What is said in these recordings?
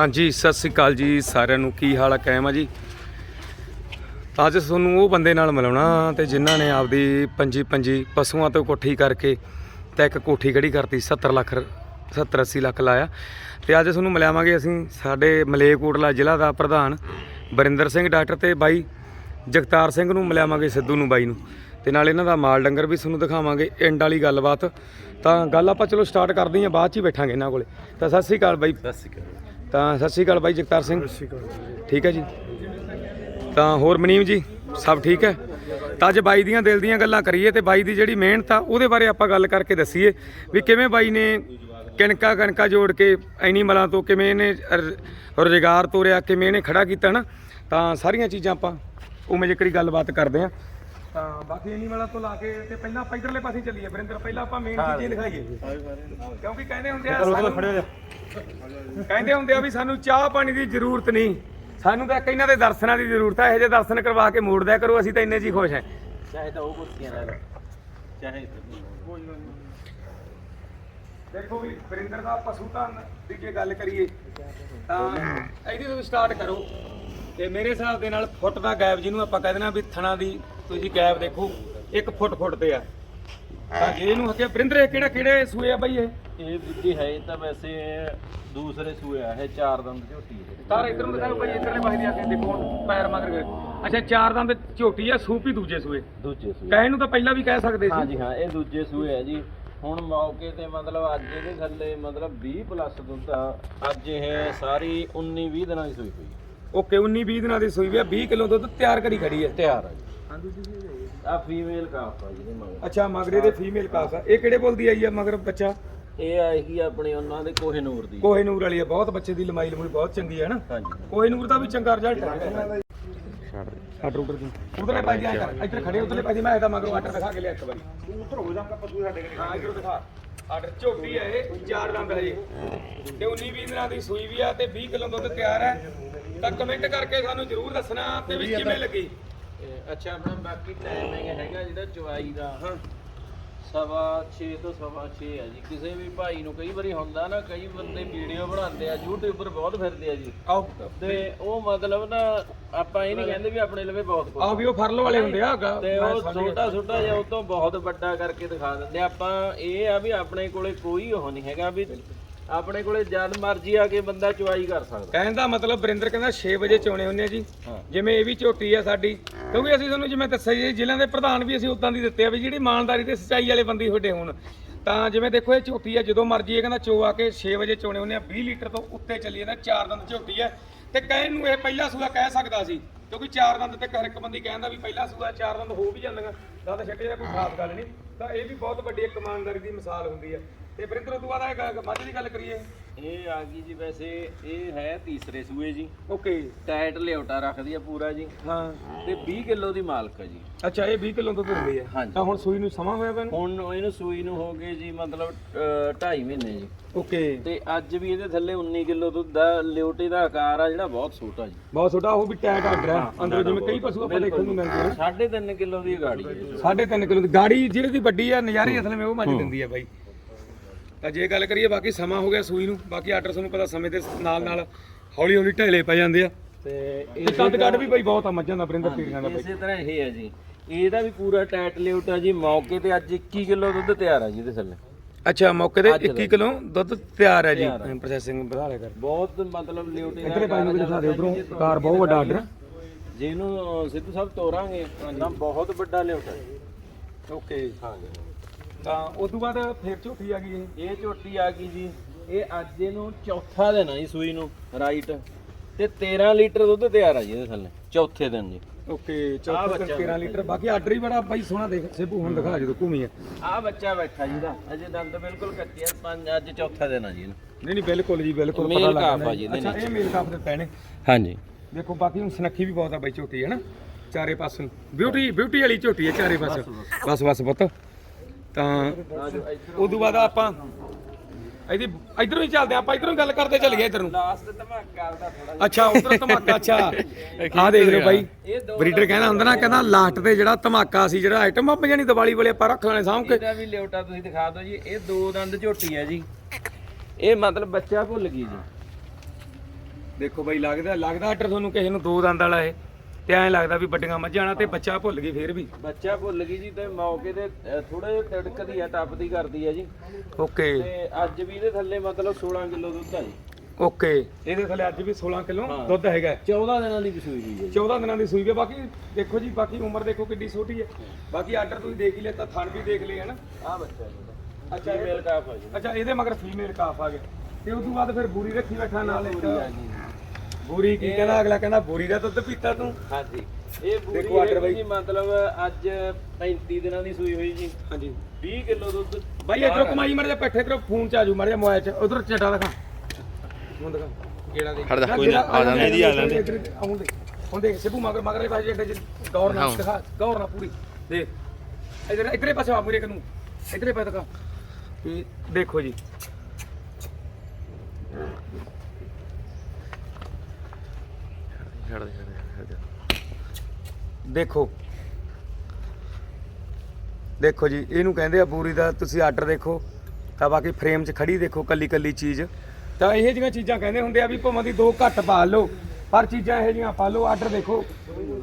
ਹਾਂਜੀ, ਸਤਿ ਸ੍ਰੀ ਅਕਾਲ ਜੀ ਸਾਰਿਆਂ ਨੂੰ। ਕੀ ਹਾਲ ਆ, ਕਾਇਮ ਆ ਜੀ? ਅੱਜ ਤੁਹਾਨੂੰ ਉਹ ਬੰਦੇ ਨਾਲ ਮਿਲਾਉਣਾ ਤੇ ਜਿਨ੍ਹਾਂ ਨੇ ਆਪਦੀ ਪੰਜੀ ਪੰਜੀ ਪਸ਼ੂਆਂ ਤੋਂ ਕੋਠੀ ਕਰਕੇ ਤੇ ਇੱਕ ਕੋਠੀ ਖੜੀ ਕਰਤੀ 70 ਲੱਖ 70 80 ਲੱਖ ਲਾਇਆ। ਤੇ ਅੱਜ ਤੁਹਾਨੂੰ ਮਿਲਾਵਾਂਗੇ ਅਸੀਂ ਸਾਡੇ ਮਲੇਕੋਟਲਾ ਜ਼ਿਲ੍ਹਾ ਦਾ ਪ੍ਰਧਾਨ ਬਰਿੰਦਰ ਸਿੰਘ, ਡਾਕਟਰ ਤੇ ਬਾਈ ਜਗਤਾਰ ਸਿੰਘ ਨੂੰ ਮਿਲਾਵਾਂਗੇ, ਸਿੱਧੂ ਨੂੰ, ਬਾਈ ਨੂੰ। ਤੇ ਨਾਲ ਇਹਨਾਂ ਦਾ ਮਾਲ ਡੰਗਰ ਵੀ ਤੁਹਾਨੂੰ ਦਿਖਾਵਾਂਗੇ ਐਂਡ ਵਾਲੀ ਗੱਲਬਾਤ। ਤਾਂ ਗੱਲ ਆਪਾਂ ਚਲੋ ਸਟਾਰਟ ਕਰਦੇ ਹਾਂ, ਬਾਅਦ ਚ ਹੀ ਬੈਠਾਂਗੇ ਇਹਨਾਂ ਕੋਲੇ। ਤਾਂ ਸਤਿ ਸ੍ਰੀ ਅਕਾਲ ਬਾਈ। ਸਤਿ ਸ਼੍ਰੀ ਅਕਾਲ। ਤਾਂ ਸਤਿ ਸ਼੍ਰੀ ਅਕਾਲ ਬਾਈ ਜਗਤਾਰ ਸਿੰਘ। ਠੀਕ ਹੈ ਜੀ। ਤਾਂ ਹੋਰ ਮਨੀਮ ਜੀ ਸਭ ਠੀਕ ਹੈ? ਤਾਂ ਅੱਜ ਬਾਈ ਦੀਆਂ ਦਿਲ ਦੀਆਂ ਗੱਲਾਂ ਕਰੀਏ ਤੇ ਬਾਈ ਦੀ ਜਿਹੜੀ ਮਿਹਨਤ ਆ ਉਹਦੇ ਬਾਰੇ ਆਪਾਂ ਗੱਲ ਕਰਕੇ ਦੱਸੀਏ ਵੀ ਕਿਵੇਂ ਬਾਈ ਨੇ ਕਿਣਕਾ ਕਣਕਾ ਜੋੜ ਕੇ ਐਨੀ ਮਲਾਂ ਤੋਂ ਕਿਵੇਂ ਇਹਨੇ ਰੁਜ਼ਗਾਰ ਤੋਰਿਆ ਕਿਵੇਂ ਇਹਨੇ ਖੜਾ ਕੀਤਾ ਨਾ। ਤਾਂ ਸਾਰੀਆਂ ਚੀਜ਼ਾਂ ਆਪਾਂ ਉਵੇਂ ਜਿਕਰੀ ਗੱਲਬਾਤ ਕਰਦੇ ਆ ਤਾਂ ਬਾਕੀ ਐਨੀ ਮਲਾਂ ਤੋਂ ਲਾ ਕੇ ਤੇ ਪਹਿਲਾਂ ਆਪਾਂ ਇਧਰਲੇ ਪਾਸੇ ਚੱਲੀਏ ਵਰਿੰਦਰ ਪਹਿਲਾਂ ਆਪਾਂ ਮੇਨ ਚੀਜ਼ਾਂ ਦਿਖਾਈਏ। ਕਿਉਂਕਿ ਕਹਿੰਦੇ ਹੁੰਦੇ ਆ ਸਾਨੂੰ- ਕਹਿੰਦੇ ਹੁੰਦੇ ਆ ਵੀ ਸਾਨੂੰ ਚਾਹ ਪਾਣੀ ਦੀ ਜ਼ਰੂਰਤ ਨਹੀਂ। ਸਾਨੂੰ ਤਾਂ ਇੱਕ ਇਹਨਾਂ ਦੇ ਦਰਸ਼ਨਾਂ ਦੀ ਜ਼ਰੂਰਤ ਹੈ ਇਹੋ ਜਿਹੇ ਦਰਸ਼ਨ ਕਰਵਾ ਕੇ ਮੋੜ ਦਿਆ ਕਰੋ ਅਸੀਂ ਤਾਂ ਇੰਨੇ 'ਚ ਹੀ ਖੁਸ਼ ਹਾਂ। ਚਾਹੇ ਤਾਂ ਉਹ ਕੁਰਸੀਆਂ ਲੈ ਲਓ ਚਾਹੇ ਦੇਖੋ ਵੀ ਵਰਿੰਦਰ ਦਾ ਪਸ਼ੂ ਧਨ ਦੀ ਜੇ ਗੱਲ ਕਰੀਏ ਤਾਂ ਇਹਦੀ ਤੋਂ ਸਟਾਰਟ ਕਰੋ। ਤੇ ਮੇਰੇ ਹਿਸਾਬ ਦੇ ਨਾਲ ਫੁੱਟ ਦਾ ਗੈਪ ਜਿਹਨੂੰ ਆਪਾਂ ਕਹਿ ਦੇਣਾ ਵੀ ਥਣਾ ਦੀ ਤੁਸੀਂ ਗੈਪ ਦੇਖੋ 1 ਫੁੱਟ ਫੁੱਟ ਤੇ ਆ। ਤਾਂ ਜੇ ਇਹਨੂੰ ਹੱਕੇ ਵਰਿੰਦਰ ਇਹ ਕਿਹੜਾ ਕਿਹੜੇ ਸੂਏ ਆ ਬਾਈ ਇਹ? ਇਹ ਵਿੱਦੀ ਹੈ ਤਾਂ ਵੈਸੇ ਦੂਸਰੇ ਸੂਏ ਆ ਇਹ ਚਾਰ ਦੰਦ ਝੋਟੀ ਹੈ ਤਾਰ ਇਧਰ ਨੂੰ ਦਿਖਾਓ ਭਾਈ ਇਧਰਲੇ ਪਾਸੇ ਦੀ ਆ ਕੇ ਦੇਖੋ ਪੈਰ ਮਗਰ ਗਏ ਅੱਛਾ ਚਾਰ ਦੰਦ ਝੋਟੀ ਆ ਸੂਪੀ ਦੂਜੇ ਸੂਏ। ਦੂਜੇ ਸੂਏ। ਕਹਿਣ ਨੂੰ ਤਾਂ ਪਹਿਲਾਂ ਵੀ ਕਹਿ ਸਕਦੇ ਸੀ। ਹਾਂਜੀ ਹਾਂ ਇਹ ਦੂਜੇ ਸੂਏ ਹੈ ਜੀ। ਹੁਣ ਮੌਕੇ ਤੇ ਮਤਲਬ ਅੱਜ ਇਹਦੇ ਥੱਲੇ ਮਤਲਬ 20 ਪਲੱਸ ਦੁੱਧ ਆ। ਅੱਜ ਇਹ ਸਾਰੀ 19 20 ਦਿਨਾਂ ਦੀ ਸੂਈ ਹੋਈ ਓਕੇ 19 20 ਦਿਨਾਂ ਦੀ ਸੂਈ ਵੀ ਆ 20 ਕਿਲੋ ਦੁੱਧ ਤਿਆਰ ਕਰੀ ਖੜੀ ਹੈ। ਤਿਆਰ ਆ ਜੀ। ਆ ਫੀਮੇਲ ਕਾਫ ਆ ਜਿਹਦੇ ਮਗਰ। ਅੱਛਾ ਮਗਰੇ ਦੇ ਫੀਮੇਲ ਕਾਫ ਆ। ਇਹ ਕਿਹੜੇ ਬੋਲ ਦੀ ਆਈ ਆ ਮਗਰ ਬੱਚਾ? ਇਹ ਆਏਗੀ ਆਪਣੀ ਉਹਨਾਂ ਦੇ ਕੋਹੇਨੂਰ ਦੀ। ਕੋਹੇਨੂਰ ਵਾਲੀ ਆ ਬਹੁਤ ਬੱਚੇ ਦੀ ਲੰਬਾਈ ਲੰਬਾਈ ਬਹੁਤ ਚੰਗੀ ਹੈ ਨਾ? ਹਾਂਜੀ। ਕੋਹੇਨੂਰ ਦਾ ਵੀ ਚੰਗਾ ਰਿਜ਼ਲਟ ਹੈ ਛੱਡ ਉਧਰ ਦੀ। ਉਧਰਲੇ ਪਾਸੇ ਆ ਕਰ ਇੱਧਰ ਖੜੇ ਉਧਰਲੇ ਪਾਸੇ ਮੈਂ ਇਹਦਾ ਮਗਰੋਂ ਆਰਡਰ ਦਿਖਾ ਕੇ ਲਿਆ ਇੱਕ ਵਾਰੀ। ਉਧਰ ਹੋ ਜਾਗਾ ਪਸ਼ੂ ਸਾਡੇ ਕੋਲ ਹਾਂ ਇੱਧਰ ਦਿਖਾ। ਆਰਡਰ ਝੋਟੀ ਹੈ ਇਹ ਚਾਰ ਦੰਦ ਹੈ ਜੀ ਤੇ 19 20 ਦਿਨਾਂ ਦੀ ਸੂਈ ਵੀ ਆ ਤੇ 20 ਕਿਲੋ ਦੁੱਧ ਤਿਆਰ ਹੈ ਤਾਂ ਕਮੈਂਟ ਕਰਕੇ ਸਾਨੂੰ ਜਰੂਰ ਦੱਸਣਾ ਤੇ ਵੀ ਕਿਵੇਂ ਲੱਗੀ। ਅੱਛਾ ਆਪਣਾ ਬਾਕੀ ਟਾਈਮ ਹੈਗਾ ਜਿਹੜਾ ਚਵਾਈ ਦਾ। ਹਾਂ ਸਵਾ 6 ਤੋਂ ਸਵਾ 6 ਹੈ ਜੀ। ਕਿਸੇ ਵੀ ਭਾਈ ਨੂੰ ਕਈ ਵਾਰੀ ਹੁੰਦਾ ਨਾ ਕਈ ਬੰਦੇ ਵੀਡੀਓ ਬਣਾਉਂਦੇ ਆ YouTube ਪਰ ਬਹੁਤ ਫਿਰਦੇ ਆ ਜੀ। ਤੇ ਉਹ ਮਤਲਬ ਨਾ ਆਪਾਂ ਇਹ ਨਹੀਂ ਕਹਿੰਦੇ ਵੀ ਆਪਣੇ ਲਵੇ ਬਹੁਤ ਕੁਝ ਆਹ ਵੀ ਉਹ ਫਰਲੋ ਵਾਲੇ ਹੁੰਦੇ ਆ ਤੇ ਉਹ। ਛੋਟਾ ਛੋਟਾ ਜਿਹਾ ਉਹ ਤੋਂ ਬਹੁਤ ਵੱਡਾ ਕਰਕੇ ਦਿਖਾ ਦਿੰਦੇ ਆ। ਆਪਾਂ ਇਹ ਆ ਵੀ ਆਪਣੇ ਕੋਲੇ ਕੋਈ ਉਹ ਨਹੀਂ ਹੈਗਾ ਵੀ ਆਪਣੇ ਕੋਲੇ ਜਦ ਮਰਜ਼ੀ ਆ ਕੇ ਬੰਦਾ ਚਵਾਈ ਕਰ ਸਕਦਾ। ਕਹਿਣ ਦਾ ਮਤਲਬ ਵਰਿੰਦਰ ਕਹਿੰਦਾ 6 ਵਜੇ ਚੋਣੇ ਹੁੰਦੇ ਆ ਜੀ। ਜਿਵੇਂ ਇਹ ਵੀ ਝੋਟੀ ਆ ਸਾਡੀ। ਕਿਉਂਕਿ ਅਸੀਂ ਤੁਹਾਨੂੰ ਜਿਵੇਂ ਦੱਸਿਆ ਜੀ ਜ਼ਿਲ੍ਹਿਆਂ ਦੇ ਪ੍ਰਧਾਨ ਵੀ ਅਸੀਂ ਉਦਾਂ ਦੀ ਦਿੱਤੇ ਆ ਵੀ ਜਿਹੜੀ ਇਮਾਨਦਾਰੀ ਤੇ ਸੱਚਾਈ ਵਾਲੇ ਬੰਦੇ ਤੁਹਾਡੇ ਹੋਣ। ਤਾਂ ਜਿਵੇਂ ਦੇਖੋ ਇਹ ਝੋਟੀ ਆ ਜਦੋਂ ਮਰਜ਼ੀ ਇਹ ਕਹਿੰਦਾ ਚੋ ਆ ਕੇ 6 ਵਜੇ ਚੋਣੇ ਹੁੰਦੇ ਆ 20 ਲੀਟਰ ਤੋਂ ਉੱਤੇ ਚੱਲੀ ਜਾਂਦਾ ਚਾਰ ਦੰਦ ਝੋਟੀ ਆ। ਤੇ ਕਹਿਣ ਨੂੰ ਇਹ ਪਹਿਲਾ ਸੂਆ ਕਹਿ ਸਕਦਾ ਸੀ ਕਿਉਂਕਿ ਚਾਰ ਦੰਦ ਤੇ ਹਰ ਇੱਕ ਬੰਦੀ ਕਹਿੰਦਾ ਵੀ ਪਹਿਲਾ ਸੂਆ ਚਾਰ ਦੰਦ ਹੋ ਵੀ ਜਾਂਦੀਆਂ ਦੰਦ ਛੱਡੇ ਦਾ ਕੋਈ ਖਾਸ ਗੱਲ ਨਹੀਂ। ਤਾਂ ਇਹ ਵੀ ਬਹੁਤ ਵੱਡੀ ਇੱਕ ਇਮਾਨਦਾਰੀ ਦੀ ਮਿਸਾਲ ਹੁੰਦੀ ਆ। ਤੇ ਵਰਿੰਦਰ ਤੋਂ ਬਾਅਦ ਇਹ ਮੱਝ ਦੀ ਗੱਲ ਕਰੀਏ। ਇਹ ਆ ਗਈ ਜੀ ਵੈਸੇ ਇਹ ਹੈ ਤੀਸਰੇ ਸੂਏ ਜੀ। ਓਕੇ। ਟਾਈਟ ਲਿਓਟਾ ਰੱਖਦੀ ਆ ਪੂਰਾ ਜੀ। ਹਾਂ। ਤੇ 20 ਕਿਲੋ ਦੀ ਮਾਲਕ ਆ ਜੀ। ਅੱਛਾ ਇਹ 20 ਕਿਲੋ ਦੁੱਧ ਦਿੰਦੀ ਹੈ ਹਾਂਜੀ। ਤਾਂ ਹੁਣ ਸੂਈ ਨੂੰ ਸਮਾਂ ਹੋਇਆ ਪੈਨ ਹੁਣ ਇਹਨੂੰ ਸੂਈ ਨੂੰ ਹੋ ਗਏ ਜੀ ਮਤਲਬ 2.5 ਮਹੀਨੇ ਜੀ। ਓਕੇ। ਤੇ ਅੱਜ ਵੀ ਇਹਦੇ ਥੱਲੇ 19 ਕਿਲੋ ਦੁੱਧ ਦਾ ਲਿਓਟੇ ਦਾ ਆਕਾਰ ਆ ਜਿਹੜਾ ਬਹੁਤ ਛੋਟਾ ਜੀ। ਬਹੁਤ ਛੋਟਾ ਉਹ ਵੀ ਟੈਗ ਆਰਡਰ ਹੈ। ਅੰਦਰ ਜਿਵੇਂ ਕਈ ਪਸ਼ੂ ਆਪਾਂ ਦੇਖਣ ਨੂੰ ਮਿਲਦੇ ਹਨ 3.5 ਕਿਲੋ ਦੀ ਗਾੜੀ ਹੈ ਜੀ। ਸਾਢੇ ਤਿੰਨ ਕਿਲੋ ਦੀ ਗਾੜੀ ਜਿਹੜੀ ਦੀ ਵੱਡੀ ਆ ਨਜ਼ਾਰੇ ਅਸਲ ਵਿੱਚ ਉਹ ਮੱਝ ਦਿੰਦੀ ਆ ਬਾਈ। ਤਾਂ ਜੇ ਗੱਲ ਕਰੀਏ ਬਾਕੀ ਸਮਾਂ ਹੋ ਗਿਆ ਸੂਈ ਨੂੰ ਬਾਕੀ ਆਰਡਰ ਤੁਹਾਨੂੰ ਪਤਾ ਸਮੇਂ ਦੇ ਨਾਲ ਨਾਲ ਹੌਲੀ ਹੌਲੀ ਢੇਲੇ ਪੈ ਜਾਂਦੇ ਆ। ਤੇ ਤੇ ਕੱਦ ਕੱਦ ਵੀ ਬਾਈ ਬਹੁਤ ਆ ਮੱਝਾਂ ਦਾ ਬਰਿੰਦਰ ਪੀਰੀਆਂ ਦਾ ਬਾਈ। ਇਸੇ ਤਰ੍ਹਾਂ ਇਹ ਹੈ ਜੀ। ਇਹਦਾ ਵੀ ਪੂਰਾ ਟਾਈਟ ਲਿਓਟਾ ਜੀ ਮੌਕੇ ਤੇ ਅੱਜ 21 ਕਿਲੋ ਦੁੱਧ ਤਿਆਰ ਆ ਜੀ ਇਹਦੇ ਥੱਲੇ। ਅੱਛਾ ਮੌਕੇ ਤੇ ਅੱਜ 21 ਕਿਲੋ ਦੁੱਧ ਤਿਆਰ ਹੈ ਜੀ। ਹੈ। ਪ੍ਰੋਸੈਸਿੰਗ ਵਧਾ ਲਿਆ ਕਰ। ਬਹੁਤ ਮਤਲਬ ਲਿਓਟੇ ਇੱਧਰੇ ਪਾਸੇ ਨੂੰ ਦਿਖਾ ਦਿਓ ਉਧਰੋਂ ਕਾਰ ਬਹੁਤ ਵੱਡਾ ਆਰਡਰ ਜੇ। ਇਹਨੂੰ ਸਿੱਧੂ ਸਾਹਿਬ ਤੋਰਾਂਗੇ ਤਾਂ ਬਹੁਤ ਵੱਡਾ ਲਿਓਟਾ ਜੀ। ਓਕੇ ਹਾਂਜੀ ਤਾਂ ਉਸ ਤੋਂ ਬਾਅਦ ਫਿਰ ਝੋਟੀ ਆ ਗਈ ਇਹ ਇਹ ਝੋਟੀ ਆ ਗਈ ਜੀ। ਇਹ ਅੱਜ ਇਹਨੂੰ ਚੌਥਾ ਦਿਨ ਆ ਜੀ ਸੂਈ ਨੂੰ ਰਾਈਟ। ਤੇ 13 ਲੀਟਰ ਦੁੱਧ ਤਿਆਰ ਆ ਜੀ ਇਹਦੇ ਥੱਲੇ ਚੌਥੇ ਦਿਨ ਜੀ। ਓਕੇ ਆਹ 14 ਬੱਚਾ 13 ਲੀਟਰ ਬਾਕੀ ਆਰਡਰ ਹੀ ਬੜਾ ਬਾਈ ਸੋਹਣਾ ਦੇਖ ਸੇਬੂ ਹੁਣ ਦਿਖਾ ਜਦੋਂ ਘੁੰਮੀ ਆ। ਆ ਬੱਚਾ ਬੈਠਾ ਜੀ ਦਾ ਅਜੇ ਦੰਦ ਬਿਲਕੁਲ ਕੱਚੇ ਆ ਪੰਜ ਅੱਜ ਚੌਥਾ ਦਿਨ ਆ ਜੀ ਇਹਨੂੰ। ਨਹੀਂ ਨਹੀਂ ਬਿਲਕੁਲ ਜੀ ਬਿਲਕੁਲ ਪਤਾ ਲੱਗ ਕਾਫ ਜਾਂਦਾ ਆ ਜੀ ਇਹਦੇ ਅੱਛਾ ਇਹ ਮੇਲ ਕਾਫ ਦੇ ਪੈਣੇ। ਹਾਂਜੀ। ਦੇਖੋ ਬਾਕੀ ਹੁਣ ਸੁਨੱਖੀ ਵੀ ਬਹੁਤ ਆ ਬਾਈ ਝੋਟੀ ਹੈ ਨਾ? ਚਾਰੇ ਪਾਸੋਂ ਬਿਊਟੀ ਬਿਊਟੀ ਵਾਲੀ ਝੋਟੀ ਹੈ ਚਾਰੇ ਪਾਸੇ। ਬਸ ਬਸ ਪੁੱਤ। ਤਾਂ ਉਦੋਂ ਬਾਅਦ ਆਪਾਂ ਇਹਦੀ ਇਧਰੋਂ ਹੀ ਚੱਲਦੇ ਆਪਾਂ ਇਧਰੋਂ ਗੱਲ ਕਰਦੇ ਚੱਲ ਗਏ ਇਧਰ ਨੂੰ। ਲਾਸਟ ਧਮਾਕਾ ਦਾ ਥੋੜਾ ਅੱਛਾ ਉਧਰ ਧਮਾਕਾ ਅੱਛਾ। ਆਹ ਦੇਖ ਲਓ ਬਾਈ ਇਹ ਦੋ ਬਰੀਡਰ ਕਹਿੰਦਾ ਹੁੰਦਾ ਨਾ ਕਹਿੰਦਾ ਲਾਸਟ ਤੇ ਜਿਹੜਾ ਧਮਾਕਾ ਸੀ ਜਿਹੜਾ ਆਈਟਮ ਆਪਾਂ ਜਾਨੀ ਦੀਵਾਲੀ ਵੇਲੇ ਆਪਾਂ ਰੱਖ ਲੈਣੇ ਸਾਂਭ ਕੇ। ਇਹਦਾ ਵੀ ਲਿਓਟਾ ਤੁਸੀਂ ਦਿਖਾ ਦਿਓ ਜੀ ਇਹ ਦੋ ਦੰਦ ਝੋਟੀ ਹੈ ਜੀ। ਇਹ ਮਤਲਬ ਬੱਚਾ ਭੁੱਲ ਗਈ ਜੀ। ਦੇਖੋ ਬਾਈ ਲੱਗਦਾ ਲੱਗਦਾ ਆਰਡਰ ਤੁਹਾਨੂੰ ਕਿਸੇ ਨੂੰ ਦੋ ਦੰਦ ਵਾਲਾ ਇਹ। ਤੇ ਐਂ ਲੱਗਦਾ ਵੀ ਵੱਡੀਆਂ ਮੱਝਾਂ ਵਾਲਾ ਤੇ ਬੱਚਾ ਭੁੱਲ ਗਈ ਫੇਰ ਵੀ। ਬੱਚਾ ਭੁੱਲ ਗਈ ਜੀ ਤੇ ਮੌਕੇ ਤੇ ਥੋੜਾ ਜਿਹਾ ਤੜਕਦੀ ਆ ਟੱਪਦੀ ਕਰਦੀ ਆ ਜੀ। ਓਕੇ। ਤੇ ਅੱਜ ਵੀ ਇਹਦੇ ਥੱਲੇ ਮਤਲਬ 16 ਕਿਲੋ ਦੁੱਧ ਆ ਜੀ। ਓਕੇ। ਇਹਦੇ ਥੱਲੇ ਅੱਜ ਵੀ 16 ਕਿਲੋ। ਦੁੱਧ ਹੈਗਾ। 14 ਦਿਨਾਂ ਦੀ ਕਸੂਈ ਹੋਈ ਹੈ ਜੀ। 14 ਦਿਨਾਂ ਦੀ ਸੂਈ ਹੈ ਬਾਕੀ ਦੇਖੋ ਜੀ ਬਾਕੀ ਉਮਰ ਦੇਖੋ ਕਿੱਡੀ ਛੋਟੀ ਹੈ ਬਾਕੀ ਆਰਡਰ ਤੁਸੀਂ ਦੇਖ ਹੀ ਲਿਆ ਥਣ ਵੀ ਦੇਖ ਲਏ ਹੈ ਨਾ। ਆ ਬੱਚਾ ਅੱਛਾ ਇਹ- ਮੇਲ ਕਾਫ ਆ ਜੀ। ਅੱਛਾ ਇਹਦੇ ਮਗਰ ਫੀਮੇਲ ਕਾਫ ਆ ਗਿਆ। ਤੇ ਉਸ ਤੋਂ ਬਾਅਦ ਫਿਰ ਬੂਰੀ ਰੱਖੀ ਬੈਠਾ ਨਾਲ ਇੱਕ ਆ ਜੀ। ਬੂਰੀ ਕੀ ਕਹਿੰਦਾ ਅਗਲਾ ਕਹਿੰਦਾ ਬੂਰੀ ਦਾ ਦੁੱਧ ਪੀਤਾ ਤੂੰ। ਹਾਂਜੀ। ਇਹ ਬੂਰੀ ਹੈਗੀ ਜੀ ਮਤਲਬ ਅੱਜ 35 ਦਿਨਾਂ ਦੀ ਸੂਈ ਹੋਈ ਜੀ। ਹਾਂਜੀ। 20 ਕਿਲੋ ਦੁੱਧ। ਬਾਈ ਇਧਰੋਂ ਕਮਾਈ ਮੜ ਜਾ ਪੈਠੇ ਕਰੋ ਫੋਨ ਚ ਆਜੂ ਜਾ ਮੋਬਾਈਲ ਚ। ਉਧਰ ਚਟਾ ਦਿਖਾ। ਹੁਣ ਦਿਖਾ। ਕਿਹੜਾ ਦੀ ਖੜ ਜਾ ਕੋਈ ਨਾ ਆ ਜਾਂਦੇ ਇਹਦੀ ਆ ਜਾਂਦੇ। ਹੁਣ ਦੇਖ ਹੁਣ ਦੇਖ ਸਿੱਬੂ ਮਗਰ ਮਗਰਲੇ ਪਾਸੇ ਜਿਹੜੇ ਗੌਰ ਨਾਲ ਦਿਖਾ ਗੌਰ ਨਾਲ ਪੂਰੀ। ਦੇਖ। ਇਧਰ ਇਧਰੇ ਪਾਸੇ ਆ ਮੂਰੇ ਕਨੂੰ ਇਧਰੇ ਪਾਸੇ ਦਿਖਾ। ਇਹ ਦੇਖੋ ਜੀ। ਛੱਡ ਦੇ ਛੱਡ ਦੇ, ਦੇਖੋ। ਦੇਖੋ ਜੀ ਇਹਨੂੰ ਕਹਿੰਦੇ ਆ ਪੂਰੀ ਦਾ ਤੁਸੀਂ ਆਰਡਰ ਦੇਖੋ ਤਾਂ ਬਾਕੀ ਫਰੇਮ 'ਚ ਖੜੀ ਦੇਖੋ ਕੱਲੀ ਕੱਲੀ ਚੀਜ਼। ਤਾਂ ਇਹ ਜਿਹੀਆਂ ਚੀਜ਼ਾਂ ਕਹਿੰਦੇ ਹੁੰਦੇ ਆ ਵੀ ਭਾਵੇਂ ਦੀ ਦੋ ਘੱਟ ਪਾ ਲਓ ਪਰ ਚੀਜ਼ਾਂ ਇਹ ਜਿਹੀਆਂ ਪਾ ਲਓ ਆਰਡਰ ਦੇਖੋ।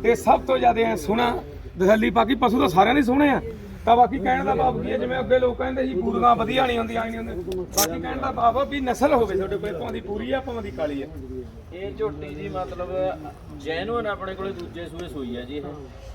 ਤੇ ਸਭ ਤੋਂ ਜ਼ਿਆਦਾ ਸੋਹਣਾ ਦਸੱਲੀ ਬਾਕੀ ਪਸ਼ੂ ਤਾਂ ਸਾਰਿਆਂ ਦੇ ਸੋਹਣੇ ਆ। ਤਾਂ ਬਾਕੀ ਕਹਿਣ ਦਾ ਭਾਵ ਕੀ ਹੈ ਜਿਵੇਂ ਅੱਗੇ ਲੋਕ ਕਹਿੰਦੇ ਸੀ ਪੂਰੀਆਂ ਵਧੀਆ ਨਹੀਂ ਹੁੰਦੀਆਂ ਨਹੀਂ ਹੁੰਦੀਆਂ। ਬਾਕੀ ਕਹਿਣ ਦਾ ਭਾਵ ਵੀ ਨਸਲ ਹੋਵੇ ਤੁਹਾਡੇ ਕੋਲ ਭਾਵੇਂ ਦੀ ਪੂਰੀ ਆ ਭਾਵੇਂ ਦੀ ਕਾਲੀ ਆ। ਇਹ ਝੋਟੀ ਜੀ ਮਤਲਬ ਜੈਨੂਨ ਆਪਣੇ ਕੋਲੇ ਦੂਜੇ ਸੂਏ ਸੂਈ ਆ ਜੀ ਇਹ।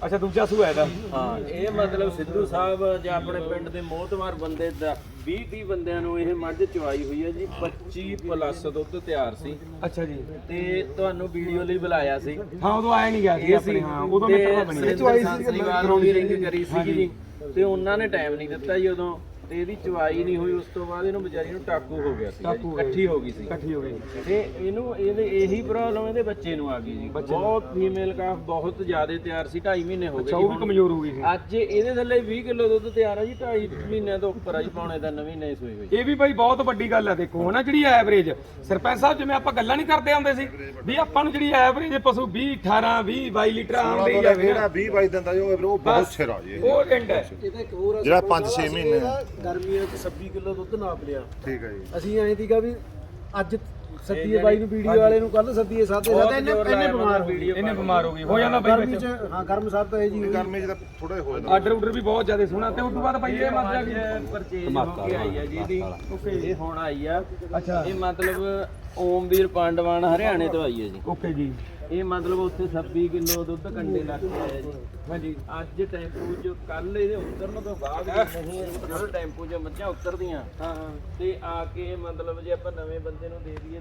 ਅੱਛਾ ਦੂਜਾ ਸੂਆ ਇਹਦਾ? ਹਾਂ ਇਹ ਮਤਲਬ ਸਿੱਧੂ ਸਾਹਿਬ ਜਾਂ ਆਪਣੇ ਪਿੰਡ ਦੇ ਮੋਹਤਵਾਰ ਬੰਦੇ ਦਾ 20 30 ਬੰਦਿਆਂ ਨੂੰ ਇਹ ਮੱਝ ਚਵਾਈ ਹੋਈ ਹੈ ਜੀ 25 ਪਲੱਸ ਦੁੱਧ ਤਿਆਰ ਸੀ। ਅੱਛਾ ਜੀ। ਤੇ ਤੁਹਾਨੂੰ ਵੀਡੀਓ ਲਈ ਬੁਲਾਇਆ ਸੀ। ਹਾਂ ਉਦੋਂ ਆਇਆ ਨਹੀਂ ਗਿਆ ਸੀ ਇਹ ਆਪਣੇ ਸੀ ਹਾਂ ਉਦੋਂ ਤੇ ਮਿੱਤਰਵਾ ਬਣੀ। ਸੁਰਿੰਦਰ ਸੰਸਰੀਵਾਲ ਨੂੰ ਵੀ ਰਿੰਗ ਕਰੀ ਸੀ ਜੀ। ਤੇ ਉਹਨਾਂ ਨੇ ਟਾਈਮ ਨਹੀਂ ਦਿੱਤਾ ਜੀ ਉਦੋਂ। ਤੇ ਇਹਦੀ ਚਵਾਈ ਨਹੀਂ ਹੋਈ ਉਸ ਤੋਂ ਬਾਅਦ ਇਹਨੂੰ ਵਿਚਾਰੀ ਨੂੰ ਟਾਕੂ ਹੋ ਗਿਆ ਸੀ ਟਾਕੂ ਹੋ ਗਿਆ। ਇਕੱਠੀ ਹੋ ਗਈ ਸੀ। ਇਕੱਠੀ ਹੋ ਗਈ। ਤੇ ਇਹਨੂੰ ਇਹਦੇ ਇਹੀ ਪ੍ਰੋਬਲਮ ਇਹਦੇ ਬੱਚੇ ਨੂੰ ਆ ਗਈ ਜੀ। ਬਹੁਤ ਫੀਮੇਲ ਕਾਫ ਬਹੁਤ ਜ਼ਿਆਦਾ ਤਿਆਰ ਸੀ 2.5 ਮਹੀਨੇ ਹੋ ਗਏ ਅੱਛਾ ਜੀ ਉਹ ਵੀ ਹੁਣ। ਕਮਜ਼ੋਰ ਹੋ ਗਈ ਸੀ। ਅੱਜ ਇਹਦੇ ਥੱਲੇ 20 ਕਿਲੋ ਦੁੱਧ ਤਿਆਰ ਆ ਜੀ 2.5 ਮਹੀਨਿਆਂ ਤੋਂ ਉੱਪਰ ਆ ਜੀ ਪੌਣੇ ਤਿੰਨ ਮਹੀਨੇ ਸੋਈ ਹੋਈ ਇਹ ਵੀ ਭਾਈ ਬਹੁਤ ਵੱਡੀ ਗੱਲ ਹੈ ਦੇਖੋ ਹਨਾ ਜਿਹੜੀ ਐਵਰੇਜ ਸਰਪੰਚ ਸਾਹਿਬ ਜਿਵੇਂ ਆਪਾਂ ਗੱਲਾਂ ਨਹੀਂ ਕਰਦੇ ਹੁੰਦੇ ਸੀ ਵੀ ਆਪਾਂ ਨੂੰ ਜਿਹੜੀ ਐਵਰੇਜ ਪਸ਼ੂ 20 18 20 22 ਲੀਟਰ ਆਉਂਦੇ ਹੀ ਜਾਵੇ ਜਿਹੜਾ 20 22 ਦਿਨ ਦਾ ਜੋ ਉਹ ਬਹੁਤ ਸਿਰ ਆ ਜੀ। ਇਹ। ਉਹ ਐਂਡ ਹੈ। ਜਿਹੜਾ 5-6 ਮਹੀਨੇ। ਗਰਮੀਆਂ ਚ 26 ਕਿਲੋ ਦੁੱਧ ਨਾਪ ਲਿਆ। ਠੀਕ ਹੈ ਜੀ। ਅਸੀਂ ਐਂ ਸੀਗਾ ਵੀ ਅੱਜ ਸੱਦੀਏ ਬਾਈ ਨੂੰ ਵੀਡੀਓ ਵਾਲੇ ਨੂੰ ਕੱਲ ਸੱਦੀਏ ਸਾਦੇ ਸਾਦੇ ਇਹਨੇ ਇਹਨੇ ਬਿਮਾਰ ਹੋ ਗਈ ਇਹਨੇ ਬਿਮਾਰ ਹੋ ਗਈ। ਹੋ ਜਾਂਦਾ ਬਾਈ ਗਰਮੀ ਚ ਹਾਂ ਗਰਮ ਸਰਦ ਤਾਂ ਇਹ ਜੀ ਹੋਈ। ਗਰਮੀ ਚ ਤਾਂ ਥੋੜਾ ਜਿਹਾ ਹੋ ਜਾਂਦਾ। ਆਰਡਰ ਆਰਡਰ ਵੀ ਬਹੁਤ ਜ਼ਿਆਦਾ ਸੋਹਣਾ ਤੇ ਉਸ ਤੋਂ ਬਾਅਦ ਭਾਈ ਇਹ ਮਾਤਰਾ ਕੀ ਪਰਚੇਜ ਹੋ ਕੇ ਆਈ ਆ ਜੀ ਓਕੇ ਇਹ ਹੁਣ ਆਈ ਆ। ਅੱਛਾ। ਇਹ ਮਤਲਬ ਓਮਵੀਰ ਪਾਂਡਵਾਨ ਹਰਿਆਣੇ ਤੋਂ ਆਈ ਹੈ ਜੀ। ਓਕੇ ਜੀ। ਇਹ ਮਤਲਬ ਉੱਥੇ 26 ਕਿਲੋ ਦੁੱਧ ਕੰਡੇ ਲੱਗ ਆਇਆ ਜੀ। ਹਾਂਜੀ। ਅੱਜ ਟੈਂਪੂ 'ਚ ਕੱਲ ਇਹਦੇ ਉਤਰਨ ਤੋਂ ਬਾਅਦ ਨਹੀਂ ਜਦੋਂ ਟੈਂਪੂ 'ਚ ਮੱਝਾਂ ਉਤਰਦੀਆਂ ਹਾਂ ਹਾਂ। ਤੇ ਆ ਕੇ ਮਤਲਬ ਜੇ ਆਪਾਂ ਨਵੇਂ ਬੰਦੇ ਨੂੰ ਦੇ ਦਈਏ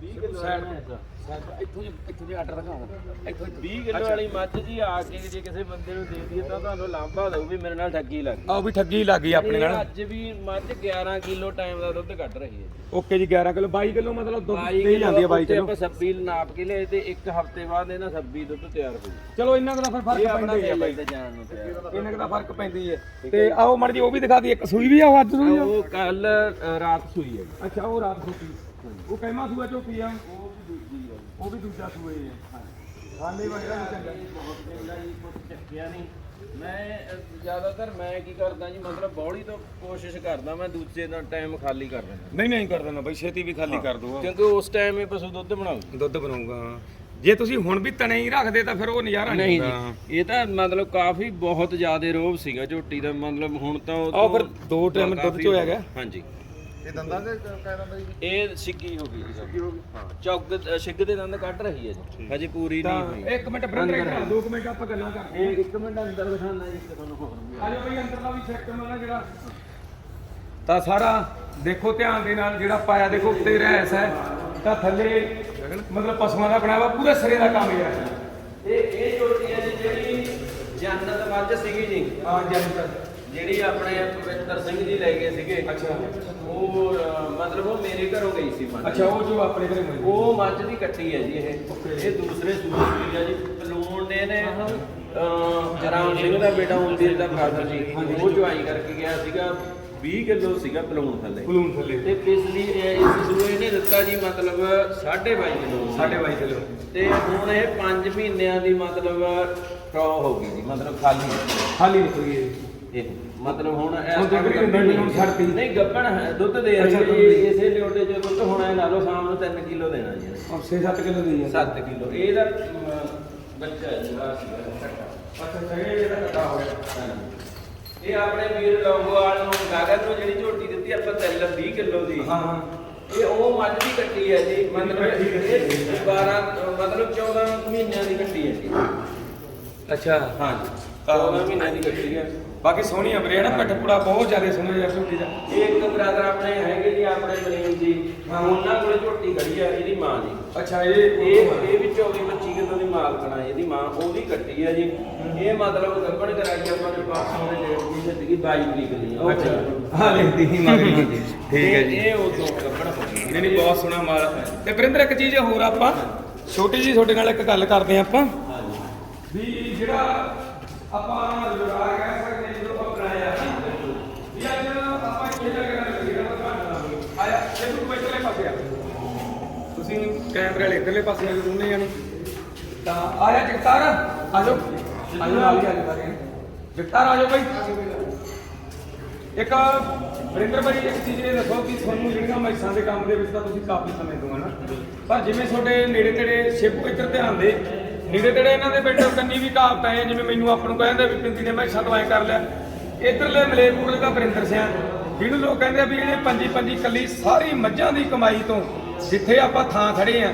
20 ਕਿਲੋ ਇੱਥੋਂ ਇੱਥੋਂ ਦੇ ਆਰਡਰ ਦਿਖਾਓ। ਇੱਥੋਂ 20 ਕਿਲੋ ਵਾਲੀ ਮੱਝ ਜੀ ਆ ਕੇ ਜੇ ਕਿਸੇ ਬੰਦੇ ਨੂੰ ਦੇ ਦਈਏ ਤਾਂ ਤੁਹਾਨੂੰ ਲਾਂਭਾ ਦਊ ਵੀ ਮੇਰੇ ਨਾਲ ਠੱਗੀ ਲੱਗ ਗਈ। ਆ ਵੀ ਠੱਗੀ ਲੱਗ ਗਈ ਆਪਣੇ ਇਹ ਨਾਲ। ਅੱਜ ਵੀ ਮੱਝ 11 ਕਿਲੋ ਟਾਈਮ ਦਾ ਦੁੱਧ ਕੱਢ ਰਹੀ ਹੈ। ਜੀ ਓਕੇ ਜੀ 11 ਕਿਲੋ। 22 ਕਿਲੋ ਮਤਲਬ ਦੁੱਧ 22 ਦੇ ਹੀ ਜਾਂਦੀ ਹੈ 22 ਉੱਤੇ ਕਿਲੋ। ਆਪਾਂ 26 ਨਾਪ ਕੇ ਲਏ ਤੇ ਇੱਕ ਹਫ਼ਤੇ ਬਾਅਦ ਇਹਨਾਂ 26 ਦੁੱਧ ਤਿਆਰ ਹੋ ਗਈ ਚਲੋ ਇੰਨਾ ਕੁ ਦਾ ਫਿਰ ਇਹ ਫ਼ਰਕ ਆਪਣਾ ਪੈਂਦਾ ਹੀ ਹੈ ਮੇਲੇ ਬਾਈ। ਤੇ ਜਾਣ ਨੂੰ ਤਿਆਰ। ਇੰਨਾ ਕੁ ਦਾ ਫ਼ਰਕ ਪੈਂਦੀ ਹੈ। ਤੇ ਆਓ ਮੜ ਜੀ ਉਹ ਵੀ ਦਿਖਾ ਦੀ ਇੱਕ ਸੂਈ ਵੀ ਆ ਉਹ ਅੱਜ ਸੂਈ ਆ? ਉਹ ਕੱਲ ਰਾਤ ਸੂਈ ਹੈ। ਅੱਛਾ ਉਹ ਰਾਤ ਸੁੱਤੀ ਉਹ ਕਹਿਮਾ ਸੂਆ ਝੋਟੀ ਆ। ਉਹ ਵੀ ਦੂਜਾ ਹੀ ਹੈ ਖਾਣੇ ਵਗੈਰਾ ਵੀ ਚੰਗਾ। ਬਹੁਤ ਚੰਗਾ ਜੀ ਕੁਝ ਚੱਕਿਆ ਨਹੀਂ ਮੈਂ ਜ਼ਿਆਦਾਤਰ ਮੈਂ ਕੀ ਕਰਦਾ ਜੀ ਮਤਲਬ ਬੌੜੀ ਤੋਂ ਕੋਸ਼ਿਸ਼ ਕਰਦਾ ਮੈਂ ਦੂਜੇ ਦਾ ਟਾਈਮ ਖਾਲੀ ਕਰ ਦਿੰਦਾ। ਨਹੀਂ ਨਹੀਂ ਕਰ ਦੇਣਾ ਬਾਈ ਛੇਤੀ ਵੀ ਖਾਲੀ ਕਰ ਦੋ ਕਿਉਂਕਿ ਉਸ ਟਾਈਮ ਇਹ ਪਸ਼ੂ ਦੁੱਧ ਬਣਾਉ ਦੁੱਧ ਬਣਾਉਂਗਾ ਜੇ ਤੁਸੀਂ ਹੁਣ ਵੀ ਤਣੇ ਹੀ ਰੱਖਦੇ ਤਾਂ ਫਿਰ ਉਹ ਨਜ਼ਾਰਾ ਨਹੀਂ ਨਹੀਂ ਹੁੰਦਾ। ਜੀ ਇਹ ਤਾਂ ਮਤਲਬ ਕਾਫੀ ਬਹੁਤ ਜ਼ਿਆਦਾ ਰੋਹ ਸੀਗਾ ਝੋਟੀ ਦਾ ਮਤਲਬ ਹੁਣ ਤਾਂ ਉਹ ਆਹ ਫਿਰ ਦੋ ਟਾਈਮ ਦੁੱਧ ਚ ਹੋਇਆ ਗਿਆ। ਹਾਂਜੀ। ਇਹ ਦੰਦਾਂ ਦੇ ਕਹਿ ਦਿੰਦਾ ਜੀ? ਇਹ ਸਿੱਗੀ ਹੋ ਗਈ ਜੀ ਸਿੱਗੀ ਹੋ ਗਈ ਹਾਂ। ਚੌਗ ਅ, ਛਿੱਗ ਦੇ ਦੰਦ ਕੱਢ ਰਹੀ ਹੈ ਜੀ। ਹਜੇ ਪੂਰੀ ਨਹੀਂ ਹੋਈ। ਤਾਂ ਇੱਕ ਮਿੰਟ ਬ੍ਰਦਰ ਇੱਕ ਦੋ ਕੁ ਮਿੰਟ ਆਪਾਂ ਗੱਲਾਂ ਕਰਦੇ ਇਹ ਇੱਕ ਮਿੰਟ ਅੰਦਰ ਦਿਖਾਣਾ ਜੀ ਤੁਹਾਨੂੰ ਹੋਰ ਵੀ ਆਜੋ ਬਈ ਅੰਦਰਲਾ ਵੀ ਚੈੱਕ ਕਰਨਾ ਜਿਹੜਾ। ਤਾਂ ਸਾਰਾ ਦੇਖੋ ਧਿਆਨ ਦੇ ਨਾਲ ਜਿਹੜਾ ਪਾਇਆ ਦੇਖੋ ਉੱਤੇ ਰਹਿਸ ਹੈ। ਤਾਂ ਥੱਲੇ ਮਤਲਬ ਪਸ਼ੂਆਂ ਦਾ ਬਣਾਇਆ ਵਾ ਪੂਰੇ ਸਿਰੇ ਦਾ ਕੰਮ ਹੈ ਇਹ ਇਹ ਝੋਟੀ ਹੈ ਜੀ ਜਿਹੜੀ ਜੰਨਤ ਮੱਝ ਸੀਗੀ ਜੀ। ਆ ਜਨਤ। ਜਿਹੜੀ ਆਪਣੇ ਪਵਿੱਤਰ ਸਿੰਘ ਜੀ ਲੈ ਗਏ ਸੀਗੇ ਅੱਛਾ। ਉਹ ਮਤਲਬ ਉਹ ਮੇਰੇ ਘਰੋਂ ਗਈ ਸੀ ਮੱਝ। ਅੱਛਾ ਉਹ ਜੋ ਆਪਣੇ ਘਰੇ ਮਿਲ ਉਹ ਮੱਝ ਦੀ ਕੱਟੀ ਹੈ ਜੀ ਇਹ। ਇਹ ਦੂਸਰੇ ਸੂਬੇ ਦੀ ਹੈ ਜੀ। ਪਲੂਣ ਦੇ ਨੇ ਅ, ਰਾਮ ਸਿੰਘ ਦਾ ਬੇਟਾ ਹੁੰਦੀ ਦਾ ਫਾਦਰ ਜੀ। ਉਹ ਜਵਾਈ ਕਰਕੇ ਗਿਆ ਸੀਗਾ 20 ਕਿਲੋ ਸੀਗਾ ਪਲੂਣ ਥੱਲੇ। ਬਲੂਨ ਥੱਲੇ। ਤੇ ਪਿਛਲੀ ਇਹ ਇਸ ਸੂਏ ਨੇ ਦਿੱਤਾ ਜੀ ਮਤਲਬ 22.5 ਕਿਲੋ। ਸਾਡੇ ਬਾਈ ਕਿਲੋ। ਤੇ ਹੁਣ ਇਹ 5 ਮਹੀਨਿਆਂ ਦੀ ਮਤਲਬ ਟ੍ਰੋ ਹੋ ਗਈ ਜੀ ਮਤਲਬ ਖਾਲੀ। ਖਾਲੀ ਨਿਕਲੀ ਇਹ ਇਹ ਮਤਲਬ ਹੁਣ ਹੁਣ ਇਸ ਛੱਡਤੀ। ਨਹੀਂ ਗੱਪਣ ਦੁੱਧ ਦੇ ਅੱਛਾ, ਰਹੀ ਦੁੱਧ ਹੈ ਦੇ। ਇਸੇ ਲਿਓਟੇ ਚ ਦੁੱਧ ਹੁਣ ਇਹ ਲਾ ਲਓ ਸ਼ਾਮ ਨੂੰ 3 ਕਿਲੋ ਦੇਣਾ ਜੀ। ਇਹਨੇ। 6-7 ਕਿਲੋ ਦੀ ਹੈ 7 ਕਿਲੋ। ਇਹਦਾ ਅਮ, ਬੱਚਾ ਹੈ ਸੀਗਾ ਅੱਛਾ ਜਿਹੜਾ ਕੱਟਾ ਹੋ ਗਿਆ। ਹਾਂਜੀ। ਇਹ ਆਪਣੇ ਵੀਰ ਲੌਂਗੋਵਾਲ ਨੂੰ ਗਾਗਰ ਨੂੰ ਜਿਹੜੀ ਝੋਟੀ ਦਿੱਤੀ ਆਪਾਂ ਤਿੰਨ 20 ਕਿਲੋ ਦੀ। ਹਾਂ ਹਾਂ। ਇਹ ਉਹ ਮੱਝ ਦੀ ਕੱਟੀ ਹੈ ਜੀ ਮਤਲਬ ਇਹ 12 ਮਤਲਬ 14 ਮਹੀਨਿਆਂ ਦੀ ਕੱਟੀ ਹੈ ਜੀ। ਅੱਛਾ। ਹਾਂਜੀ 14 ਮਹੀਨਿਆਂ ਦੀ ਕੱਟੀ ਹੈ। ਬਾਕੀ ਸੋਹਣੀ ਆ ਵੀਰੇ ਨਾ ਪਟਪੂੜਾ ਬਹੁਤ ਜ਼ਿਆਦਾ ਸੋਹਣਾ ਯਾਰ ਝੋਟੀ ਦਾ। ਇਹ ਇੱਕ ਬ੍ਰਦਰ ਆਪਣੇ ਹੈਗੇ ਜੀ ਆਪਣੇ ਮਰੀਮ ਜੀ। ਉਹਨਾਂ ਕੋਲੇ ਝੋਟੀ ਖੜੀ ਆ ਇਹਦੀ ਮਾਂ ਜੀ। ਅੱਛਾ ਇਹ ਇਹ ਇਹ ਵੀ 24 25 ਕਿਲੋ ਦੀ ਮਾਲਕਣਾ ਹੈ ਇਹਦੀ ਮਾਂ ਉਹਦੀ ਕੱਟੀ ਹੈ ਜੀ। ਇਹ ਮਤਲਬ ਗੱਭਣ ਕਰਾਈ ਆਪਾਂ ਨੇ ਪਾਸੋਂ ਦੇ ਡੇਟ ਦੀ ਜ਼ਿੰਦਗੀ 22 ਤਰੀਕ ਦੀ ਆ। ਅੱਛਾ। ਹਾਂ ਲੈਂਦੀ ਹੀ ਮਾਰੀ ਠੀਕ ਹੈ ਜੀ। ਇਹ ਉਦੋਂ ਗੱਭਣ ਹੋ ਗਈ। ਨਹੀਂ ਨਹੀਂ ਬਹੁਤ ਸੋਹਣਾ ਮਾਲ ਤੇ ਵਰਿੰਦਰ ਇੱਕ ਚੀਜ਼ ਹੋਰ ਆਪਾਂ ਛੋਟੀ ਜੀ ਤੁਹਾਡੇ ਨਾਲ ਇੱਕ ਗੱਲ ਕਰਦੇ ਹਾਂ ਆਪਾਂ। ਵੀ ਜਿਹੜਾ ਆਪਾਂ ਲਗਾ ਕਹਿ ਸਕਦੇ ਹਾਂ ਜਦੋਂ ਆਪਾਂ ਬਣਾਇਆ ਨਾ ਵੀ ਅੱਜ ਆਪਾਂ ਕੀ ਲੱਗਣਾ ਲੱਗੇਗਾ ਆਪਾਂ ਤੁਹਾਨੂੰ ਦੱਸਾਂਗੇ। ਆਇਆ ਜੇ ਤੂੰ ਕੋਈ ਇਧਰਲੇ ਪਾਸੇ ਆ ਤੁਸੀਂ ਕੈਮਰੇ ਵਾਲੇ ਇਧਰਲੇ ਪਾਸੇ ਆ ਜਾਓ ਦੋਨੇ ਜਾਣੇ। ਤਾਂ ਆਇਆ ਜਗਤਾਰ, ਆ ਜਾਓ। ਆ ਜਾਓ ਨਾਲ ਹੀ ਆ ਜਾਓ ਸਾਰੇ। ਜਗਤਾਰ, ਆ ਜਾਓ ਭਾਈ ਇੱਕ ਵਰਿੰਦਰ ਭਾਈ ਇੱਕ ਚੀਜ਼ ਇਹ ਦੱਸੋ ਕਿ ਤੁਹਾਨੂੰ ਜਿਹੜੀਆਂ ਮੈਸਾਂ ਦੇ ਕੰਮ ਦੇ ਵਿੱਚ ਤਾਂ ਤੁਸੀਂ ਕਾਫੀ ਸਮੇਂ ਤੋਂ ਹਨਾ ਪਰ ਜਿਵੇਂ ਤੁਹਾਡੇ ਨੇੜੇ ਤੇੜੇ ਸ਼ਿਪ ਇੱਧਰ ਧਿਆਨ ਦੇ ਨੇੜੇ ਤੇੜੇ ਇਹਨਾਂ ਦੇ ਬੈਠੋ ਕੰਨੀ ਵੀ ਕਹਾਵਤ ਆਏ ਜਿਵੇਂ ਮੈਨੂੰ ਆਪ ਨੂੰ ਕਹਿੰਦੇ ਵੀ ਪਿੰਦੀ ਨੇ ਮੈਸਾਂ ਤੋਂ ਐ ਕਰ ਲਿਆ। ਇੱਧਰਲੇ ਮਲੇਰਕੋਟਲੇ ਦਾ ਵਰਿੰਦਰ ਸਿਆਂ ਜਿਹਨੂੰ ਲੋਕ ਕਹਿੰਦੇ ਆ ਵੀ ਇਹਨੇ ਪੰਜੀ ਪੰਜੀ ਕੱਲੀ ਸਾਰੀ ਮੱਝਾਂ ਦੀ ਕਮਾਈ ਤੋਂ ਜਿੱਥੇ ਆਪਾਂ ਥਾਂ ਖੜੇ ਆ,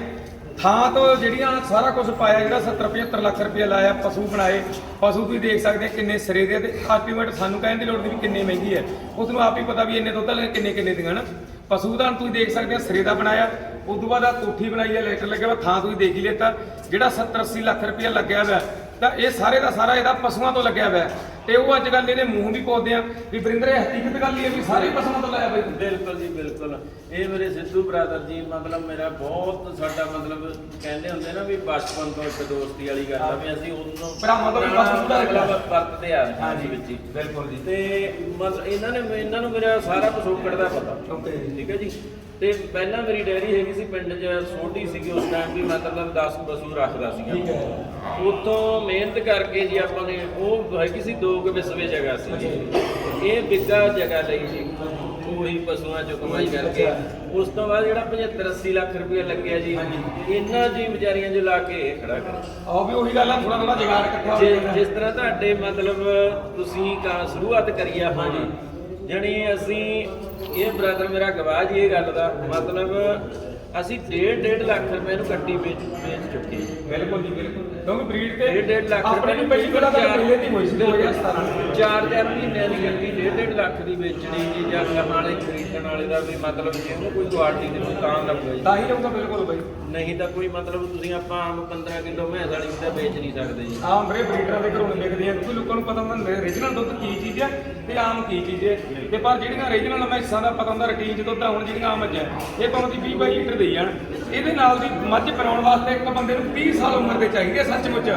ਥਾਂ ਤੋਂ ਜਿਹੜੀਆਂ ਸਾਰਾ ਕੁਝ ਪਾਇਆ, ਜਿਹੜਾ 70 75 ਲੱਖ ਰੁਪਏ ਲਾਇਆ, ਪਸ਼ੂ ਬਣਾਏ, ਪਸ਼ੂ ਤੁਸੀਂ ਦੇਖ ਸਕਦੇ ਕਿੰਨੇ ਸਿਰੇ ਦੇ ਤੇ ਅਲਟੀਮੇਟ ਸਾਨੂੰ ਕਹਿਣ ਦੀ ਲੋੜ ਨਹੀਂ ਵੀ ਕਿੰਨੇ ਮਹਿੰਗੀ ਹੈ। ਉਸ ਨੂੰ ਆਪ ਹੀ ਪਤਾ ਵੀ ਇੰਨੇ ਦੁੱਧ ਵਾਲੇ ਕਿੰਨੇ ਕਿੰਨੇ ਦੀਆਂ ਨਾ। ਪਸ਼ੂ ਦਾ ਤੁਸੀਂ ਦੇਖ ਸਕਦੇ ਆ ਸਿਰੇ ਦਾ ਬਣਾਇਆ ਉਸ ਤੋਂ ਬਾਅਦ ਆ ਕੋਠੀ ਬਣਾਈ ਹੈ ਲੈਟਰ ਲੱਗਿਆ ਵਾ, ਥਾਂ ਤੁਸੀਂ ਦੇਖ ਹੀ ਲਿੱਤਾ। ਜਿਹੜਾ 70 80 ਲੱਖ ਰੁਪਏ ਲੱਗਿਆ ਹੋਇਆ ਤਾਂ ਇਹ ਸਾਰੇ ਦਾ ਸਾਰਾ ਇਹਦਾ ਪਸ਼ੂਆਂ ਤੋਂ ਲੱਗਿਆ ਹੋਇਆ ਤੇ ਉਹ ਅੱਜ ਕੱਲ ਇਹਦੇ ਮੂੰਹ ਵੀ ਪੋਦੇ ਆ। ਵੀ ਵਰਿੰਦਰ ਇਹ ਹਕੀਕਤ ਗੱਲ ਹੀ ਹੈ ਵੀ ਸਾਰੇ ਪਸ਼ੂਆਂ ਤੋਂ ਲਾਇਆ ਬਈ ਬਿਲਕੁਲ ਜੀ ਬਿਲਕੁਲ। ਇਹ ਮੇਰੇ ਸਿੱਧੂ ਬ੍ਰਦਰ ਜੀ ਮਤਲਬ ਮੇਰਾ ਬਹੁਤ ਸਾਡਾ ਮਤਲਬ ਕਹਿੰਦੇ ਹੁੰਦੇ ਨਾ ਵੀ ਬਚਪਨ ਤੋਂ ਇੱਕ ਦੋਸਤੀ ਵਾਲੀ ਗੱਲ ਆ ਵੀ ਅਸੀਂ ਉਦੋਂ ਭਰਾਵਾਂ ਤੋਂ ਵੀ ਹੁੰਦਾ ਰਿਹਾ। ਮਤਲਬ ਵਰਤਦੇ ਆ ਰਹੇ ਹਾਂ ਜੀ ਵਿੱਚ ਬਿਲਕੁਲ ਜੀ। ਤੇ ਮਤਲਬ ਇਹਨਾਂ ਨੇ ਇਹਨਾਂ ਨੂੰ ਮੇਰਾ ਸਾਰਾ ਪਿਛੋਕੜ ਦਾ ਪਤਾ। ਓਕੇ ਠੀਕ ਹੈ ਜੀ? ਤੇ ਪਹਿਲਾਂ ਮੇਰੀ ਡੈਰੀ ਹੈਗੀ ਸੀ ਪਿੰਡ 'ਚ ਛੋਟੀ ਸੀਗੀ ਉਸ ਟਾਈਮ ਵੀ ਮਤਲਬ 10 ਪਸ਼ੂ ਰੱਖਦਾ ਸੀਗਾ। ਉਤੋਂ ਮਿਹਨਤ ਕਰਕੇ ਜੀ ਆਪਾਂ ਨੇ ਉਹ ਹੈਗੀ ਸੀ ਦੋ ਕੁ ਵਿਸਵੇ ਜਗ੍ਹਾ ਸੀ ਇਹ ਬਿੱਗਾ ਜਗ੍ਹਾ ਲਈ ਜੀ ਉਹੀ ਪਸ਼ੂਆਂ ਚੋਂ ਕਮਾਈ ਕਰਕੇ। ਉਸ ਤੋਂ ਬਾਅਦ ਜਿਹੜਾ 75 80 ਲੱਖ ਰੁਪਏ ਲੱਗਿਆ ਜੀ ਇਹਨਾਂ ਜੀ ਵਿਚਾਰੀਆਂ ਜੋ ਲਾ ਕੇ ਖੜਾ ਕਰ। ਆਹ ਵੀ ਉਹੀ ਗੱਲ ਆ ਥੋੜਾ ਥੋੜਾ ਜਗਾੜ ਇਕੱਠਾ ਜਿ- ਜਿਸ ਤਰ੍ਹਾਂ ਤੁਹਾਡੇ ਮਤਲਬ ਤੁਸੀਂ ਕਾ ਸ਼ੁਰੂਆਤ ਕਰੀ ਆ ਹਾਂਜੀ ਜਣੀ ਅਸੀਂ ਇਹ ਬ੍ਰਦਰ ਮੇਰਾ ਗਵਾਹ ਜੀ ਇਹ ਗੱਲ ਦਾ ਮਤਲਬ ਅਸੀਂ 1.5 1.5 ਲੱਖ ਰੁਪਏ ਨੂੰ ਕੱਟੀ ਵੇਚ ਵੇਚ ਚੁੱਕੇ ਜੀ। ਬਿਲਕੁਲ ਜੀ ਬਿਲਕੁਲ। ਕਿਉਂਕਿ ਬਰੀਡ ਤੇ ਡੇਢ ਡੇਢ ਲੱਖ ਆਪਣੇ ਨੂੰ ਪਹਿਲੀ ਵਾਰ ਤਾਂ ਪਹਿਲੇ ਦੀ ਹੋਈ ਸੀ 2017 ਚਾਰ ਚਾਰ ਮਹੀਨਿਆਂ ਦੀ ਗੱਡੀ ਡੇਢ ਡੇਢ ਲੱਖ ਦੀ ਵੇਚਣੀ ਜੀ ਜਾਂ ਕਰਨ ਵਾਲੇ ਖਰੀਦਣ ਵਾਲੇ ਦਾ ਵੀ ਮਤਲਬ ਜੇ ਉਹਨੂੰ ਕੋਈ ਕੁਆਲਿਟੀ ਦੇ ਤਾਂ ਲੱਗੂਗਾ ਜੀ। ਤਾਂ ਹੀ ਰਹੂਗਾ ਬਿਲਕੁਲ ਬਈ। ਨਹੀਂ ਤਾਂ ਕੋਈ ਮਤਲਬ ਤੁਸੀਂ ਆਪਾਂ ਆਮ 15 ਕਿਲੋ ਮੈਂਸ ਵਾਲੀ ਤਾਂ ਵੇਚ ਨਹੀਂ ਸਕਦੇ ਜੀ। ਆਮ ਬਰੇ ਬਰੀਡਰਾਂ ਦੇ ਘਰੋਂ ਲਿਖਦੇ ਆ ਕਿਉਂਕਿ ਲੋਕਾਂ ਨੂੰ ਪਤਾ ਹੁੰਦਾ ਰੀਜਨਲ ਦੁੱਧ ਕੀ ਚੀਜ਼ ਹੈ ਤੇ ਆਮ ਕੀ ਚੀਜ਼ ਹੈ ਤੇ ਪਰ ਜਿਹੜੀਆਂ ਰੀਜਨਲ ਮੈਸਾਂ ਦਾ ਪਤਾ ਹੁੰਦਾ ਰੂਟੀਨ ਚ ਦੁੱਧ ਆ ਹੁਣ ਜਿਹੜੀਆਂ ਆਮ ਮੱਝਾਂ ਇਹ ਪਾਉਂਦੀ 20 22 ਲੀਟਰ ਦੇਈ ਜਾਣ ਇਹਦੇ ਨਾਲ ਦੀ ਮੱਝ ਬਣਾਉਣ ਵਾਸਤੇ ਇੱਕ ਬੰਦੇ ਨੂੰ 30 ਸਾਲ ਉਮਰ ਦੇ ਚਾਹੀਦੇ ਆ, ਸੱਚਮੁੱਚ।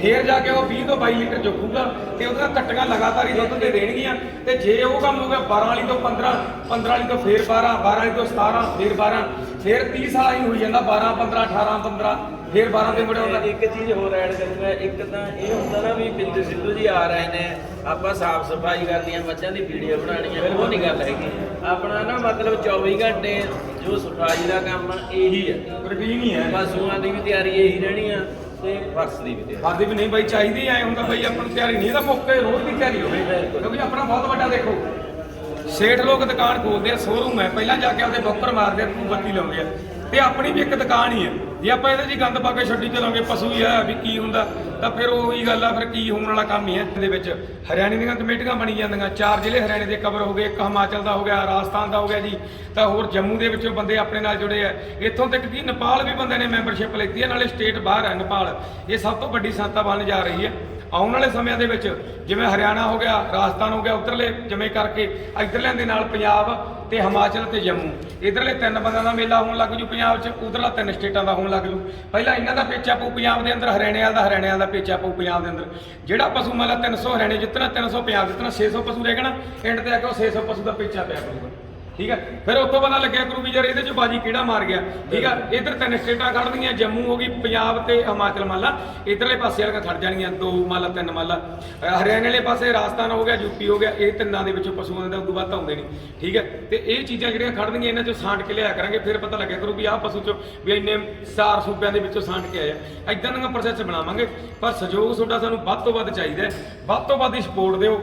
ਫੇਰ ਜਾ ਕੇ ਉਹ 20 ਤੋਂ 22 ਲੀਟਰ ਚੁੱਕੂਗਾ ਤੇ ਉਹਦੀਆਂ ਕੱਟੀਆਂ ਲਗਾਤਾਰ ਹੀ ਦੁੱਧ ਦੇ ਦੇਣਗੀਆਂ। ਤੇ ਜੇ ਉਹ ਕੰਮ ਹੋ ਗਿਆ 12 ਵਾਲੀ ਤੋਂ 15 15 ਵਾਲੀ ਤੋਂ ਫੇਰ 12 12 ਵਾਲੀ ਤੋਂ 17 ਫੇਰ 12 ਫੇਰ 30 ਸਾਲ ਹੀ ਹੋਈ ਜਾਂਦਾ 12 15 18 15 ਫੇਰ 12 ਦੇ ਮੁੜੇ ਹੁੰਦਾ ਤੇ ਇੱਕ ਚੀਜ਼ ਹੋਰ ਐਡ ਕਰੂੰਗਾ ਇੱਕ ਤਾਂ ਇਹ ਹੁੰਦਾ ਨਾ ਵੀ ਬਿੰਦੂ ਸਿੱਧੂ ਜੀ ਆ ਰਹੇ ਨੇ ਆਪਾਂ ਸਾਫ਼ ਸਫ਼ਾਈ ਕਰਨੀ ਆ ਮੱਝਾਂ ਦੀ ਵੀਡੀਓ ਬਣਾਉਣੀ ਆ ਉਹ ਨਹੀਂ ਗੱਲ ਹੈਗੀ। ਆਪਣਾ ਨਾ ਮਤਲਬ 24 ਘੰਟੇ ਜੋ ਸਫ਼ਾਈ ਦਾ ਕੰਮ ਇਹੀ ਹੈ। ਰੂਟੀਨ ਹੀ ਹੈ। ਪਸ਼ੂਆਂ ਦੀ ਵੀ ਤਿਆਰੀ ਇਹੀ ਰਹਿਣੀ ਆ ਤੇ ਫਰਸ਼ ਦੀ ਵੀ ਤਿਆਰੀ। ਸਾਡੀ ਵੀ ਨਹੀਂ ਬਾਈ ਚਾਹੀਦੀ ਐ ਹੁੰਦਾ ਬਾਈ ਆਪਾਂ ਨੂੰ ਤਿਆਰੀ ਨਹੀਂ ਇਹਦਾ ਮੌਕੇ ਰੋਜ਼ ਦੀ ਤਿਆਰੀ ਹੋਵੇ। ਕਿਉਂਕਿ ਆਪਣਾ ਬਹੁਤ ਵੱਡਾ ਦੇਖੋ ਸੇਠ ਲੋਕ ਦੁਕਾਨ ਖੋਲਦੇ ਆ ਸ਼ੋਰੂਮ ਹੈ। ਪਹਿਲਾਂ ਜਾ ਕੇ ਆਪਦੇ ਬੋਕਰ ਮਾਰਦੇ ਆ ਤੂੰ ਬੱਤੀ ਲਾਉਂਦੇ ਆ। ਤੇ ਆਪਣੀ ਵੀ ਇੱਕ ਦੁਕਾਨ ਹੀ ਹੈ। ਜੇ ਆਪਾਂ ਇਹਦੇ 'ਚ ਗੰਦ ਪਾ ਕੇ ਛੱਡੀ ਚਲਾਂਗੇ, ਪਸ਼ੂ ਹੀ ਆ, ਵੀ ਕੀ ਹੁੰਦਾ, ਤਾਂ ਫਿਰ ਉਹੀ ਗੱਲ ਆ, ਫਿਰ ਕੀ ਹੋਣ ਵਾਲਾ ਕੰਮ ਹੀ ਹੈ ਇਹਦੇ ਵਿੱਚ। ਹਰਿਆਣੇ ਦੀਆਂ ਕਮੇਟੀਆਂ ਬਣੀ ਜਾਂਦੀਆਂ। ਚਾਰ ਜ਼ਿਲ੍ਹੇ ਹਰਿਆਣੇ ਦੇ ਕਵਰ ਹੋ ਗਏ। ਇੱਕ ਹਿਮਾਚਲ ਦਾ ਹੋ ਗਿਆ, ਰਾਜਸਥਾਨ ਦਾ ਹੋ ਗਿਆ ਜੀ। ਤਾਂ ਹੋਰ ਜੰਮੂ ਦੇ ਵਿੱਚੋਂ ਬੰਦੇ ਆਪਣੇ ਨਾਲ ਜੁੜੇ ਆ। ਇੱਥੋਂ ਤੱਕ ਕਿ ਨੇਪਾਲ ਵੀ ਬੰਦੇ ਨੇ ਮੈਂਬਰਸ਼ਿਪ ਲੈਤੀ ਹੈ, ਨਾਲੇ ਸਟੇਟ ਬਾਹਰ ਹੈ ਨੇਪਾਲ। ਇਹ ਸਭ ਤੋਂ ਵੱਡੀ ਸੰਸਥਾ ਬਣ ਜਾ ਰਹੀ ਹੈ। ਆਉਣ ਵਾਲੇ ਸਮਿਆਂ ਦੇ ਵਿੱਚ, ਜਿਵੇਂ ਹਰਿਆਣਾ ਹੋ ਗਿਆ, ਰਾਜਸਥਾਨ ਹੋ ਗਿਆ, ਉਧਰਲੇ ਜਿਵੇਂ ਕਰਕੇ ਇਧਰਲਿਆਂ ਦੇ ਨਾਲ ਪੰਜਾਬ ਤੇ ਹਿਮਾਚਲ ਤੇ ਜੰਮੂ। ਇਧਰਲੇ ਤਿੰਨ ਬੰਦਿਆਂ ਦਾ ਮੇਲਾ ਹੋਣ ਲੱਗ ਜੂ ਪੰਜਾਬ 'ਚ, ਉਧਰਲਾ ਤਿੰਨ ਸਟੇਟਾਂ ਦਾ ਹੋਣ ਲੱਗ ਜੂ। ਪਹਿਲਾਂ ਇਹਨਾਂ ਦਾ ਪੇਚਾ ਪਊ ਪੰਜਾਬ ਦੇ ਅੰਦਰ ਹਰਿਆਣੇ ਵਾਲਾ ਦਾ ਹਰਿਆਣੇ ਵਾਲਾ ਦਾ ਪੇਚਾ ਪਊ ਪੰਜਾਬ ਦੇ ਅੰਦਰ। ਜਿਹੜਾ ਪਸ਼ੂ ਮੇਲਾ 300 ਹਰਿਆਣੇ ਜਿੱਤਣਾ 300 ਪੰਜਾਬ ਜਿੱਤਣਾ 600 ਪਸ਼ੂ ਰਹਿ ਗਏ ਨਾ ਐਂਡ ਤੇ ਆ ਕੇ ਉਹ 600 ਪਸ਼ੂ ਦਾ ਪੇਚਾ ਪਿਆ ਕਰੂਗਾ। ਠੀਕ ਹੈ ਫਿਰ ਉੱਥੋਂ ਪਤਾ ਲੱਗਿਆ ਕਰੂ ਵੀ ਯਾਰ ਇਹਦੇ ਚ ਬਾਜੀ ਕਿਹੜਾ ਮਾਰ ਗਿਆ? ਠੀਕ ਹੈ ਇਧਰ ਤਿੰਨ ਸਟੇਟਾਂ ਖੜਦੀਆਂ ਜੰਮੂ ਹੋ ਗਈ ਪੰਜਾਬ ਤੇ ਹਿਮਾਚਲ ਮਾਲਾ ਇਧਰਲੇ ਪਾਸੇ ਵਾਲੀਆਂ ਖੜ ਜਾਣਗੀਆਂ ਦੋ ਮਾਲਾ ਤਿੰਨ ਮਾਲਾ ਹਰਿਆਣੇ ਵਾਲੇ ਪਾਸੇ ਰਾਜਸਥਾਨ ਹੋ ਗਿਆ ਯੂਪੀ ਹੋ ਗਿਆ ਇਹ ਤਿੰਨਾਂ ਦੇ ਵਿੱਚੋਂ ਪਸ਼ੂਆਂ ਦਾ ਉਦੋਂ ਬਾਅਦ ਆਉਂਦੇ ਨਹੀਂ ਠੀਕ ਹੈ ਤੇ ਇਹ ਚੀਜ਼ਾਂ ਜਿਹੜੀਆਂ ਖੜਨਗੀਆਂ ਇਹਨਾਂ ਚੋਂ ਸਾਂਟ ਕੇ ਲਿਆ ਕਰਾਂਗੇ ਫਿਰ ਪਤਾ ਲੱਗਿਆ ਕਰੂ ਵੀ ਆਹ ਪਸ਼ੂ ਚੋਂ ਵੀ ਇੰਨੇ ਚਾਰ ਸੂਬਿਆਂ ਦੇ ਵਿੱਚੋਂ ਸਾਂਟ ਕੇ ਆਇਆ ਇਦਾਂ ਦੀਆਂ ਪ੍ਰੋਸੈਸ ਬਣਾਵਾਂਗੇ ਪਰ ਸਹਿਯੋਗ ਤੁਹਾਡਾ ਸਾਨੂੰ ਵੱਧ ਤੋਂ ਵੱਧ ਚਾਹੀਦਾ। ਵੱਧ ਤੋਂ ਵੱਧ ਹੀ ਸਪੋਰਟ ਦਿਓ।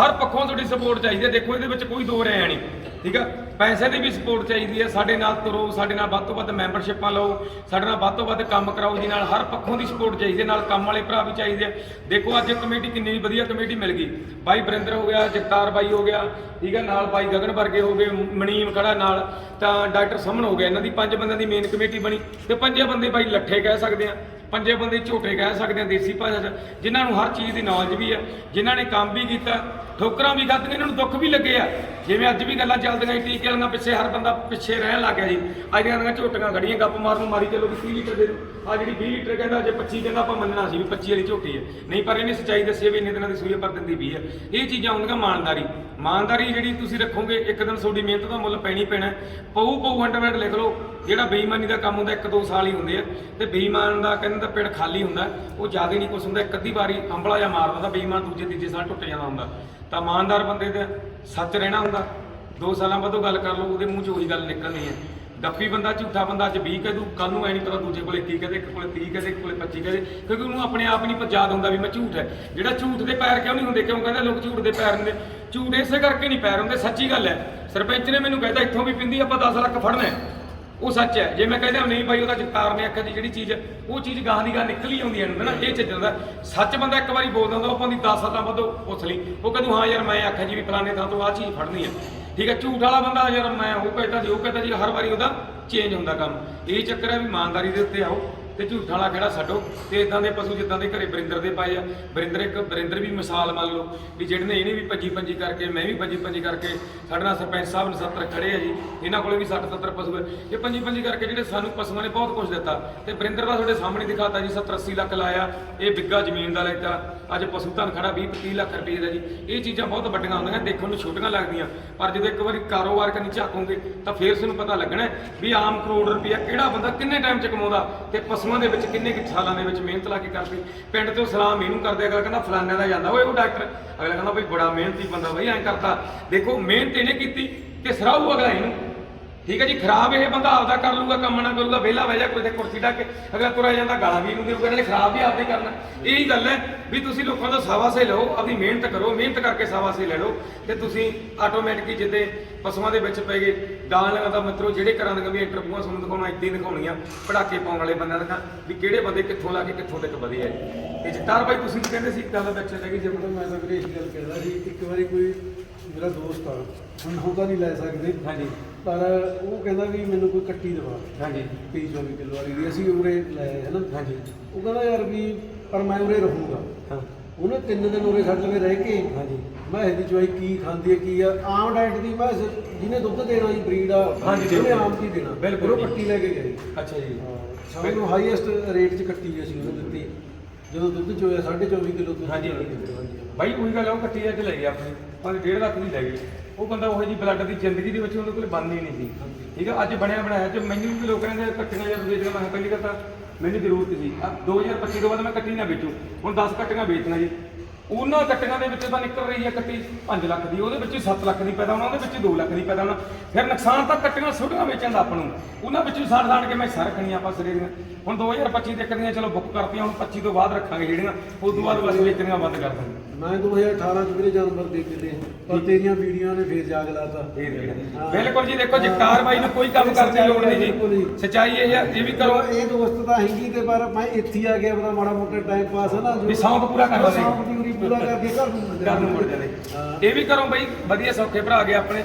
ਹਰ ਪੱਖੋਂ ਤੁਹਾਡੀ ਸਪੋਰਟ ਚਾਹੀਦੀ ਹੈ। ਦੇਖੋ ਇਹਦੇ ਵਿੱਚ ਕੋਈ ਦੋ ਰਹਿ ਨਹੀਂ। ਠੀਕ ਆ? ਪੈਸੇ ਦੀ ਵੀ ਸਪੋਰਟ ਚਾਹੀਦੀ ਹੈ ਸਾਡੇ ਨਾਲ ਤੁਰੋ, ਸਾਡੇ ਨਾਲ ਵੱਧ ਤੋਂ ਵੱਧ ਮੈਂਬਰਸ਼ਿਪਾਂ ਲਓ। ਸਾਡੇ ਨਾਲ ਵੱਧ ਤੋਂ ਵੱਧ ਕੰਮ ਕਰਾਓ। ਜੀ ਨਾਲ ਹਰ ਪੱਖੋਂ ਦੀ ਸਪੋਰਟ ਚਾਹੀਦੀ ਹੈ ਨਾਲ ਕੰਮ ਵਾਲੇ ਭਰਾ ਵੀ ਚਾਹੀਦੇ ਆ। ਦੇਖੋ, ਅੱਜ ਕਮੇਟੀ ਕਿੰਨੀ ਵਧੀਆ ਕਮੇਟੀ ਮਿਲ ਗਈ। ਬਾਈ ਬਰਿੰਦਰ ਹੋ ਗਿਆ, ਜਗਤਾਰ ਬਾਈ ਹੋ ਗਿਆ, ਠੀਕ ਹੈ ਨਾਲ ਬਾਈ ਗਗਨ ਵਰਗੇ ਹੋ ਗਏ, ਮਨੀਮ ਖੜਾ ਨਾਲ। ਤਾਂ ਡਾਕਟਰ ਸਮਨ ਹੋ ਗਿਆ। ਇਹਨਾਂ ਦੀ ਪੰਜ ਬੰਦਿਆਂ ਦੀ ਮੇਨ ਕਮੇਟੀ ਬਣੀ। ਤੇ ਪੰਜੇ ਬੰਦੇ ਬਾਈ ਲੱਠੇ ਕਹਿ ਸਕਦੇ ਆ। ਪੰਜੇ ਬੰਦੇ ਝੋਟੇ ਕਹਿ ਸਕਦੇ ਆ ਦੇਸੀ ਭਾਸ਼ਾ 'ਚ। ਜਿਨ੍ਹਾਂ ਨੂੰ ਹਰ ਚੀਜ਼ ਦੀ ਨੌਲੇਜ ਵੀ ਹੈ ਜਿਨ੍ਹਾਂ ਨੇ ਕੰਮ ਵੀ ਕੀਤਾ ਠੋਕਰਾਂ ਵੀ ਖਾਧੀਆਂ ਇਹਨਾਂ ਨੂੰ ਦੁੱਖ ਵੀ ਲੱਗੇ ਆ। ਜਿਵੇਂ ਅੱਜ ਵੀ ਗੱਲਾਂ ਚੱਲਦੀਆਂ ਸੀ, ਟੀਕੇ ਵਾਲੀਆਂ ਪਿੱਛੇ ਹਰ ਬੰਦਾ ਪਿੱਛੇ ਰਹਿਣ ਲੱਗ ਗਿਆ ਜੀ। ਅੱਜ ਦੀਆਂ ਝੋਟੀਆਂ ਖੜੀਆਂ ਗੱਪ ਮਾਰ ਨੂੰ ਮਾਰੀ ਚੱਲੋ ਵੀ 30 ਲੀਟਰ ਦੇ ਦਿਓ ਆ ਜਿਹੜੀ 20 ਲੀਟਰ ਕਹਿੰਦਾ ਜੇ 25 ਕਹਿੰਦਾ ਆਪਾਂ ਮੰਨਣਾ ਸੀ ਵੀ 25 ਵਾਲੀ ਝੋਟੀ ਹੈ। ਨਹੀਂ ਪਰ ਇਹਨੇ ਸੱਚਾਈ ਦੱਸੀ ਵੀ ਇੰਨੇ ਦਿਨਾਂ ਦੀ ਸੂਈ ਹੈ, ਪਰ ਦਿੰਦੀ ਵੀ ਹੈ ਇਹ ਚੀਜ਼ਾਂ ਹੁੰਦੀਆਂ ਇਮਾਨਦਾਰੀ। ਇਮਾਨਦਾਰੀ ਜਿਹੜੀ ਤੁਸੀਂ ਰੱਖੋਗੇ ਇੱਕ ਦਿਨ ਤੁਹਾਡੀ ਮਿਹਨਤ ਦਾ ਮੁੱਲ ਪੈਣੀ ਪੈਣਾ। ਹੈ। ਪਊ ਪਊ ਹੰਡਮੈਂਟ ਲਿਖ ਲਓ। ਜਿਹੜਾ ਬੇਈਮਾਨੀ ਦਾ ਕੰਮ ਹੁੰਦਾ ਇੱਕ ਦੋ ਸਾਲ ਹੀ ਹੁੰਦੇ ਆ। ਤੇ ਬੇਈਮਾਨ ਦਾ ਕਹਿੰਦੇ ਤਾਂ ਪਿੰਡ ਖਾਲੀ ਹੁੰਦਾ। ਉਹ ਜ਼ਿਆਦਾ ਨਹੀਂ ਕੁਛ ਹੁੰਦਾ। ਇੱਕ ਅੱਧੀ ਵਾਰੀ ਅੰਬਲਾ ਜਾਂ ਮਾਰ ਦਿੰਦਾ ਬੇਈਮਾਨ ਦੂਜੇ ਤੀਜੇ ਸਾਲ ਟੁੱਟ ਜਾਂਦਾ ਹੁੰਦਾ। ਤਾਂ ਇਮਾਨਦਾਰ ਬੰਦੇ ਦਾ ਸੱਚ ਰਹਿਣਾ ਹੁੰਦਾ। ਦੋ ਸਾਲਾਂ ਬਾਅਦੋਂ ਗੱਲ ਕਰ ਲਓ, ਉਹਦੇ ਮੂੰਹ 'ਚ ਉਹੀ ਗੱਲ ਨਿਕਲਣੀ ਹੈ। ਡੱਪੀ ਬੰਦਾ, ਝੂਠਾ ਬੰਦਾ ਅੱਜ 20 ਕਹਿ ਦੂ ਕੱਲ ਨੂੰ ਐ ਨਹੀਂ ਪਤਾ ਦੂਜੇ ਕੋਲੇ 30 ਕਹਦੇ ਇੱਕ ਕੋਲੇ 30 ਕਹਦੇ ਇੱਕ ਕੋਲੇ 25 ਕਹਦੇ ਕਿਉਂਕਿ ਉਹਨੂੰ ਆਪਣੇ ਆਪ ਨਹੀਂ ਯਾਦ ਹੁੰਦਾ ਵੀ ਮੈਂ ਝੂਠ ਹੈ। ਜਿਹੜਾ ਝੂਠ ਦੇ ਪੈਰ ਕਿਉਂ ਨਹੀਂ ਹੁੰਦੇ, ਕਿਉਂ ਕਹਿੰਦੇ ਲੋਕ ਝੂਠ ਦੇ ਪੈਰ ਹੁੰਦੇ? ਝੂਠ ਇਸੇ ਕਰਕੇ ਨਹੀਂ ਪੈਰ ਹੁੰਦੇ, ਸੱਚੀ ਗੱਲ ਹੈ। ਸਰਪੰਚ ਨੇ ਮੈਨੂੰ ਕਹਿੰਦਾ ਇੱਥੋਂ ਵੀ ਪਿੰਦੀ ਆਪਾਂ 10 ਲੱਖ ਫੜਨਾ ਉਹ ਸੱਚ ਹੈ। ਜੇ ਮੈਂ ਕਹਿੰਦਾ ਨਹੀਂ ਭਾਈ ਉਹਦਾ ਜਗਤਾਰ ਨੇ ਆਖਿਆ ਜੀ ਜਿਹੜੀ ਚੀਜ਼ ਹੈ ਉਹ ਚੀਜ਼ ਗਾਹ ਦੀ ਗਾਹ ਨਿਕਲੀ ਆਉਂਦੀ ਹੈ ਨਾ ਨਾ? ਇਹ ਚੱਜਣ ਦਾ ਸੱਚ ਬੰਦਾ ਇੱਕ ਵਾਰੀ ਬੋਲਦਾ ਹੁੰਦਾ ਉਹ ਆਪਾਂ ਦੀ 10 ਸਾਲਾਂ ਬਾਅਦ ਉਹ ਪੁੱਛ ਲਈ। ਉਹ ਕਹਿੰਦਾ, ਹਾਂ ਯਾਰ, ਮੈਂ ਆਖਿਆ ਜੀ ਵੀ ਫਲਾਣੇ ਥਾਂ ਤੋਂ ਆਹ ਚੀਜ਼ ਫੜਨੀ ਹੈ। ਠੀਕ ਹੈ, ਝੂਠ ਵਾਲਾ ਬੰਦਾ, ਯਾਰ, ਮੈਂ ਉਹ ਕਹਿੰਦਾ ਜੀ, ਉਹ ਕਹਿੰਦਾ ਜੀ, ਹਰ ਵਾਰੀ ਉਹਦਾ ਚੇਂਜ ਹੁੰਦਾ ਕੰਮ। ਇਹ ਚੱਕਰ ਹੈ ਵੀ ਇਮਾਨਦਾਰੀ ਦੇ ਉੱਤੇ ਆਓ। ਤੇ ਝੂਠ ਵਾਲਾ ਕਿਹੜਾ ਛੱਡੋ। ਤੇ ਇਦਾਂ ਦੇ ਪਸ਼ੂ ਜਿੱਦਾਂ ਦੇ ਘਰੇ ਬਰਿੰਦਰ ਦੇ ਪਾਏ ਆ। ਬਰਿੰਦਰ ਇੱਕ ਬਰਿੰਦਰ ਵੀ ਮਿਸਾਲ ਮੰਨ ਲਓ ਵੀ ਜਿਹੜੇ ਨੇ ਇਹਨੇ ਵੀ ਭੱਜੀ ਪੰਜੀ ਕਰਕੇ, ਮੈਂ ਵੀ ਭੱਜੀ ਪੰਜੀ ਕਰਕੇ ਸਾਡੇ ਨਾਲ ਸਰਪੰਚ ਸਾਹਿਬ ਨੇ 70 ਖੜੇ ਆ ਜੀ। ਇਹਨਾਂ ਕੋਲੇ ਵੀ 60 70 ਪਸ਼ੂ ਹੈ ਇਹ ਪੰਜੀ ਪੰਜੀ ਕਰਕੇ ਜਿਹੜੇ ਸਾਨੂੰ ਪਸ਼ੂਆਂ ਨੇ ਬਹੁਤ ਕੁਝ ਦਿੱਤਾ। ਤੇ ਬਰਿੰਦਰ ਦਾ ਤੁਹਾਡੇ ਸਾਹਮਣੇ ਦਿਖਾਤਾ ਜੀ 70 80 ਲੱਖ ਲਾਇਆ। ਇਹ ਬਿੱਗਾ ਜ਼ਮੀਨ ਦਾ ਲੈਤਾ ਅੱਜ ਪਸ਼ੂ ਧਨ ਖੜਾ 20 30 ਲੱਖ ਰੁਪਏ ਦਾ ਜੀ। ਇਹ ਚੀਜ਼ਾਂ ਬਹੁਤ ਵੱਡੀਆਂ ਹੁੰਦੀਆਂ, ਦੇਖਣ ਨੂੰ ਛੋਟੀਆਂ ਲੱਗਦੀਆਂ। ਪਰ ਜਦੋਂ ਇੱਕ ਵਾਰੀ ਕਾਰੋਬਾਰ ਕਰਨੀ ਝਾਕੋਗੇ, ਤਾਂ ਫੇਰ ਤੁਹਾਨੂੰ ਪਤਾ ਲੱਗਣਾ ਵੀ ਆਮ ਕਰੋੜ ਰੁਪਇਆ ਕਿਹੜਾ ਬੰਦਾ ਕਿੰਨੇ ਟਾਈਮ ਚ ਕਮਾਉਂਦਾ। ਤੇ ਪਸ਼ੂਆਂ ਦੇ ਵਿੱਚ ਕਿੰਨੇ ਕੁ ਸਾਲਾਂ ਦੇ ਵਿੱਚ ਮਿਹਨਤ ਲਾ ਕੇ ਕਰਦੀ। ਪਿੰਡ ਤੋਂ ਸਲਾਮ ਇਹਨੂੰ ਕਰਦੇ ਅਗਲਾ ਕਹਿੰਦਾ ਫਲਾਣੇ ਦਾ ਜਾਂਦਾ। ਓਏ ਉਹ ਡਾਕਟਰ। ਅਗਲਾ ਕਹਿੰਦਾ ਬਈ ਬੜਾ ਮਿਹਨਤੀ ਬੰਦਾ ਬਈ, ਐਂ ਕਰਦਾ ਦੇਖੋ, ਮਿਹਨਤ ਇਹਨੇ ਕੀਤੀ ਤੇ ਸਰਾਹੂ ਅਗਲਾ ਇਹਨੂੰ। ਠੀਕ ਹੈ ਜੀ, ਖਰਾਬ ਇਹ ਬੰਦਾ ਆਪਦਾ ਕਰ ਲੂਗਾ ਕੰਮ ਨਾ ਕਰੂਗਾ, ਵਿਹਲਾ ਬਹਿ ਜਾ ਕੋਈ ਤੇ ਕੁਰਸੀ ਢੱਕ ਕੇ, ਅਗਲਾ ਤੁਰਿਆ ਜਾਂਦਾ, ਗਾਲਾਂ ਵੀ ਇਹਨੂੰ ਦੇਊਗਾ ਨਾਲੇ ਖਰਾਬ ਵੀ ਆਪਦੇ ਕਰਨਾ। ਇਹੀ ਗੱਲ ਹੈ ਵੀ ਤੁਸੀਂ ਲੋਕਾਂ ਤੋਂ ਸਾਵਾਸੇ ਲਓ ਆਪਣੀ ਮਿਹਨਤ ਕਰੋ, ਮਿਹਨਤ ਕਰਕੇ ਸਾਵਾਸੇ ਲੈ ਲਓ, ਤੇ ਤੁਸੀਂ ਆਟੋਮੈਟਿਕਲੀ ਜਿੱਦੇ ਪਸ਼ੂਆਂ ਦੇ ਵਿੱਚ ਪੈ ਗਏ ਦਾਨ ਲਗਾਦਾ ਮਿੱਤਰੋ, ਜਿਹੜੇ ਘਰਾਂ ਦੀਆਂ ਵੀ ਇੰਟਰਵਿਊਆਂ ਤੁਹਾਨੂੰ ਦਿਖਾਉਣਾ, ਇੱਦਾਂ ਹੀ ਦਿਖਾਉਣੀਆਂ ਪੜਾਕੇ ਪਾਉਣ ਵਾਲੇ ਬੰਦਿਆਂ ਦੀਆਂ ਵੀ ਕਿਹੜੇ ਬੰਦੇ ਕਿੱਥੋਂ ਲਾ ਕੇ ਕਿੱਥੋਂ ਤੱਕ ਵਧੇ ਆ ਤੇ ਜਗਤਾਰ ਭਾਈ ਤੁਸੀਂ ਕਹਿੰਦੇ ਸੀ ਗੱਲ ਵਿੱਚ ਰਹਿ ਜੇ ਮੈਂ ਤਾਂ ਵੀਰੇ ਇਹ ਗੱਲ ਕਹਿੰਦਾ ਸੀ, ਇੱਕ ਵਾਰੀ ਕੋਈ ਮੇਰਾ ਦੋਸਤ ਆ ਹੁਣ ਤਾਂ ਨਹੀਂ ਲੈ ਸਕਦੇ। ਹਾਂਜੀ। ਪਰ ਉਹ ਕਹਿੰਦਾ ਵੀ ਮੈਨੂੰ ਕੋਈ ਕੱਟੀ ਦਵਾ। ਹਾਂਜੀ। 30 24 ਕਿਲੋ ਵਾਲੀ ਦੀ ਅਸੀਂ ਉਰੇ ਲੈ ਆਏ ਹਨਾ? ਹਾਂਜੀ। ਉਹ ਕਹਿੰਦਾ ਯਾਰ ਵੀ ਪਰ ਮੈਂ ਉਰੇ ਰਹੂੰਗਾ। ਹਾਂ। ਉਹਨੇ ਤਿੰਨ ਦਿਨ ਉਰੇ ਸਾਡੇ ਲਵੇ ਰਹਿ ਕੇ ਹਾਂਜੀ। ਮੈਂ ਇਹਦੀ ਚਵਾਈ ਕੀ ਖਾਂਦੀ ਹੈ ਕੀ ਆ? ਆਮ ਡਾਈਟ ਦੀ ਮੈਂ ਜਿਹਨੇ ਦੁੱਧ ਦੇਣਾ ਜੀ ਬਰੀਡ ਆ ਹਾਂਜੀ, ਉਹਨੇ। ਆਮ ਕੀ ਦੇਣਾ? ਬਿਲਕੁਲ ਉਹ। ਕੱਟੀ ਲੈ ਕੇ ਗਏ। ਅੱਛਾ ਜੀ। ਸਾਨੂੰ ਹਾਈਐਸਟ ਰੇਟ 'ਚ ਕੱਟੀ ਅਸੀਂ ਉਹਨੂੰ ਦਿੱਤੀ। ਜਦੋਂ ਦੁੱਧ ਚੋਇਆ 24.5 ਕਿਲੋ ਦੁੱਧ ਹਾਂਜੀ। ਹਾਂਜੀ। ਬਾਈ ਉਹੀ ਗੱਲ ਆ, ਉਹ ਕੱਟੀ ਅੱਜ ਲੈ ਗਿਆ ਆਪਣੀ। ਪਰ 1.5 ਲੱਖ ਦੀ ਲੈ ਗਏ ਉਹ ਬੰਦਾ ਉਹ ਜੀ ਬਲੱਡ ਦੀ ਜ਼ਿੰਦਗੀ ਦੇ ਵਿੱਚ ਉਹਦੇ ਕੋਲ ਬੰਦ ਹੀ ਨਹੀਂ ਸੀ। ਠੀਕ ਹੈ ਅੱਜ ਬਣਿਆ ਬਣਾਇਆ ਤੇ ਮੈਨੂੰ ਵੀ ਲੋਕ ਕਹਿੰਦੇ ਕੱਟੀਆਂ ਯਾਰ ਵੇਚ ਮੈਂ ਕਿਹਾ ਪਹਿਲੀ ਗੱਲ ਤਾਂ ਮੈਨੂੰ ਜ਼ਰੂਰਤ ਸੀ। ਆ 2025 ਤੋਂ ਬਾਅਦ ਮੈਂ ਕੱਟੀ ਨਾ ਵੇਚੂ। ਹੁਣ 10 ਕੱਟੀਆਂ ਵੇਚਣਾ ਜੀ। ਉਹਨਾਂ ਕੱਟੀਆਂ ਦੇ ਵਿੱਚ ਤਾਂ ਨਿਕਲ ਰਹੀ ਹੈ ਕੱਟੀ 5 ਲੱਖ ਦੀ ਉਹਦੇ ਵਿੱਚ 7 ਲੱਖ ਦੀ ਪੈਦਾ ਹੋਣਾ ਉਹਦੇ ਵਿੱਚ 2 ਲੱਖ ਦੀ ਪੈਦਾ ਹੋਣਾ। ਫਿਰ ਨੁਕਸਾਨ ਤਾਂ ਕੱਟੀਆਂ ਛੋਟੀਆਂ ਵੇਚਣ ਦਾ ਆਪਾਂ ਨੂੰ। ਉਹਨਾਂ ਵਿੱਚੋਂ ਸਾੜ ਸਾੜ ਕੇ ਮੈਂ ਸਰ ਰੱਖਣੀਆਂ ਆਪਾਂ ਸਰੇ ਦੀਆਂ। ਹੁਣ 2025 ਦੇ ਦੀਆਂ ਚਲੋ ਬੁੱਕ ਕਰਤੀਆਂ ਹੁਣ 25 ਤੋਂ ਬਾਅਦ ਰੱਖਾਂਗੇ ਜਿਹੜੀਆਂ ਉਸ ਤੋਂ ਬਾਅਦ ਬਸ ਵੇਚਣੀਆਂ ਬੰਦ ਕਰ ਦਾਂਗੇ ਮੈਂ 2018 ਚ ਮੇਰੇ ਜਾਨਵਰ ਦੇ ਕੇ ਦੇ ਪਰ ਤੇਰੀਆਂ ਵੀਡੀਓ ਨੇ ਫੇਰ ਜਾਗ ਲਾਤਾ। ਬਿਲਕੁਲ ਜੀ ਦੇਖੋ ਜਗਤਾਰ ਬਾਈ ਨੂੰ ਕੋਈ ਕੰਮ ਕਰਨ ਦੀ ਲੋੜ ਨਹੀਂ ਜੀ। ਸਚਾਈ ਇਹ ਹੈ ਇਹ ਵੀ ਕਰੋ। ਇਹ ਦੋਸਤ ਤਾਂ ਹੈਗੀ ਤੇ ਪਰ ਮੈਂ ਇੱਥੇ ਆ ਗਿਆ ਬੜਾ ਮਾੜਾ ਮੋਟਾ ਟਾਈਮ ਪਾਸ ਹੈ ਨਾ ਜੋ- ਵੀ ਸ਼ੌਂਕ ਪੂਰਾ ਕਰ ਲਓ ਜੀ। ਸ਼ੌਂਕ ਦੀ ਉਰੀ ਪੂਰਾ ਕਰਕੇ ਘਰ ਨੂੰ ਮੁੜ ਘਰ ਨੂੰ ਮੁੜ ਹਾਂ। ਇਹ ਵੀ ਕਰੋ ਬਾਈ ਵਧੀਆ ਸੌਖੇ ਭਰਾ ਗਏ ਆਪਣੇ।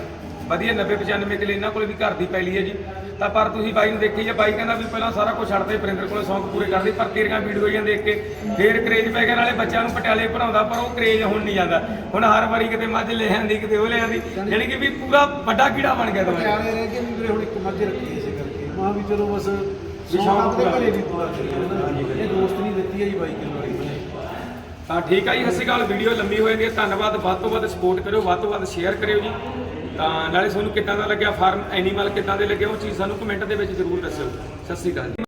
ਵਧੀਆ 90 95 ਕਿਲੇ ਇਹਨਾਂ ਕੋਲੇ ਵੀ ਘਰ ਦੀ ਪੈਲੀ ਹੈ ਜੀ। ਤਾਂ ਪਰ ਤੁਸੀਂ ਬਾਈ ਨੂੰ ਦੇਖੀ ਜੇ ਬਾਈ ਕਹਿੰਦਾ ਵੀ ਪਹਿਲਾਂ ਸਾਰਾ ਕੁਝ ਛੱਡਦੇ ਪ੍ਰਿੰਦਰ ਕੋਲੇ ਸ਼ੌਂਕ ਪੂਰੇ ਕਰਦੇ ਪਰ ਤੇਰੀਆਂ ਵੀਡੀਓਆਂ ਦੇਖ ਕੇ। ਫੇਰ ਕਰੇਜ ਪੈ ਗਿਆ ਨਾਲੇ ਬੱਚਿਆਂ ਨੂੰ ਪਟਿਆਲੇ ਪੜਾਉਂਦਾ ਪਰ ਉਹ ਕਰੇਜ ਹੁਣ ਨਹੀਂ ਜਾਂਦਾ। ਹੁਣ ਹਰ ਵਾਰੀ ਕਿਤੇ ਮੱਝ ਲੈ ਆਂਦੀ ਕਿਤੇ ਉਹ ਲੈ ਆਂਦੀ। ਯਾਨੀ ਕਿ ਵੀ ਪੂਰਾ ਵੱਡਾ ਕੀੜਾ ਬਣ ਗਿਆ ਤੁਹਾਡਾ ਪਟਿਆਲੇ ਰਹਿ ਕੇ ਵੀ ਵੀਰੇ ਹੁਣ ਇੱਕ ਮੱਝ ਰੱਖੀ ਇਸੇ ਕਰਕੇ। ਮਾਂ ਵੀ ਚਲੋ ਬਸ ਸ਼ੌਂਕ ਪੂਰਾ ਘਰੇ ਵੀ ਪੂਰਾ ਨਾ ਇਹ ਦੋਸਤ ਨਹੀਂ ਦਿੱਤੀ ਹੈ ਜੀ ਬਾਈ ਕਿਲੋ। ਤਾਂ ਠੀਕ ਆ ਜੀ, ਸਤਿ ਸ਼੍ਰੀ ਅਕਾਲ। ਵੀਡੀਓ ਲੰਬੀ ਹੋ ਜਾਂਦੀ ਹੈ। ਧੰਨਵਾਦ। ਵੱਧ ਤੋਂ ਵੱਧ ਸਪੋਰਟ ਕਰਿਓ, ਵੱਧ ਤੋਂ ਵੱਧ ਸ਼ੇਅਰ ਕਰਿਓ ਜੀ। ਤਾਂ ਨਾਲੇ ਤੁਹਾਨੂੰ ਕਿੱਦਾਂ ਦਾ ਲੱਗਿਆ ਫਾਰਮ ਐਨੀਮਲ ਕਿੱਦਾਂ ਦੇ ਲੱਗੇ, ਉਹ ਚੀਜ਼ ਸਾਨੂੰ ਕਮੈਂਟ ਦੇ ਵਿੱਚ ਜ਼ਰੂਰ ਦੱਸਿਓ। ਸਤਿ ਸ਼੍ਰੀ ਅਕਾਲ ਜੀ।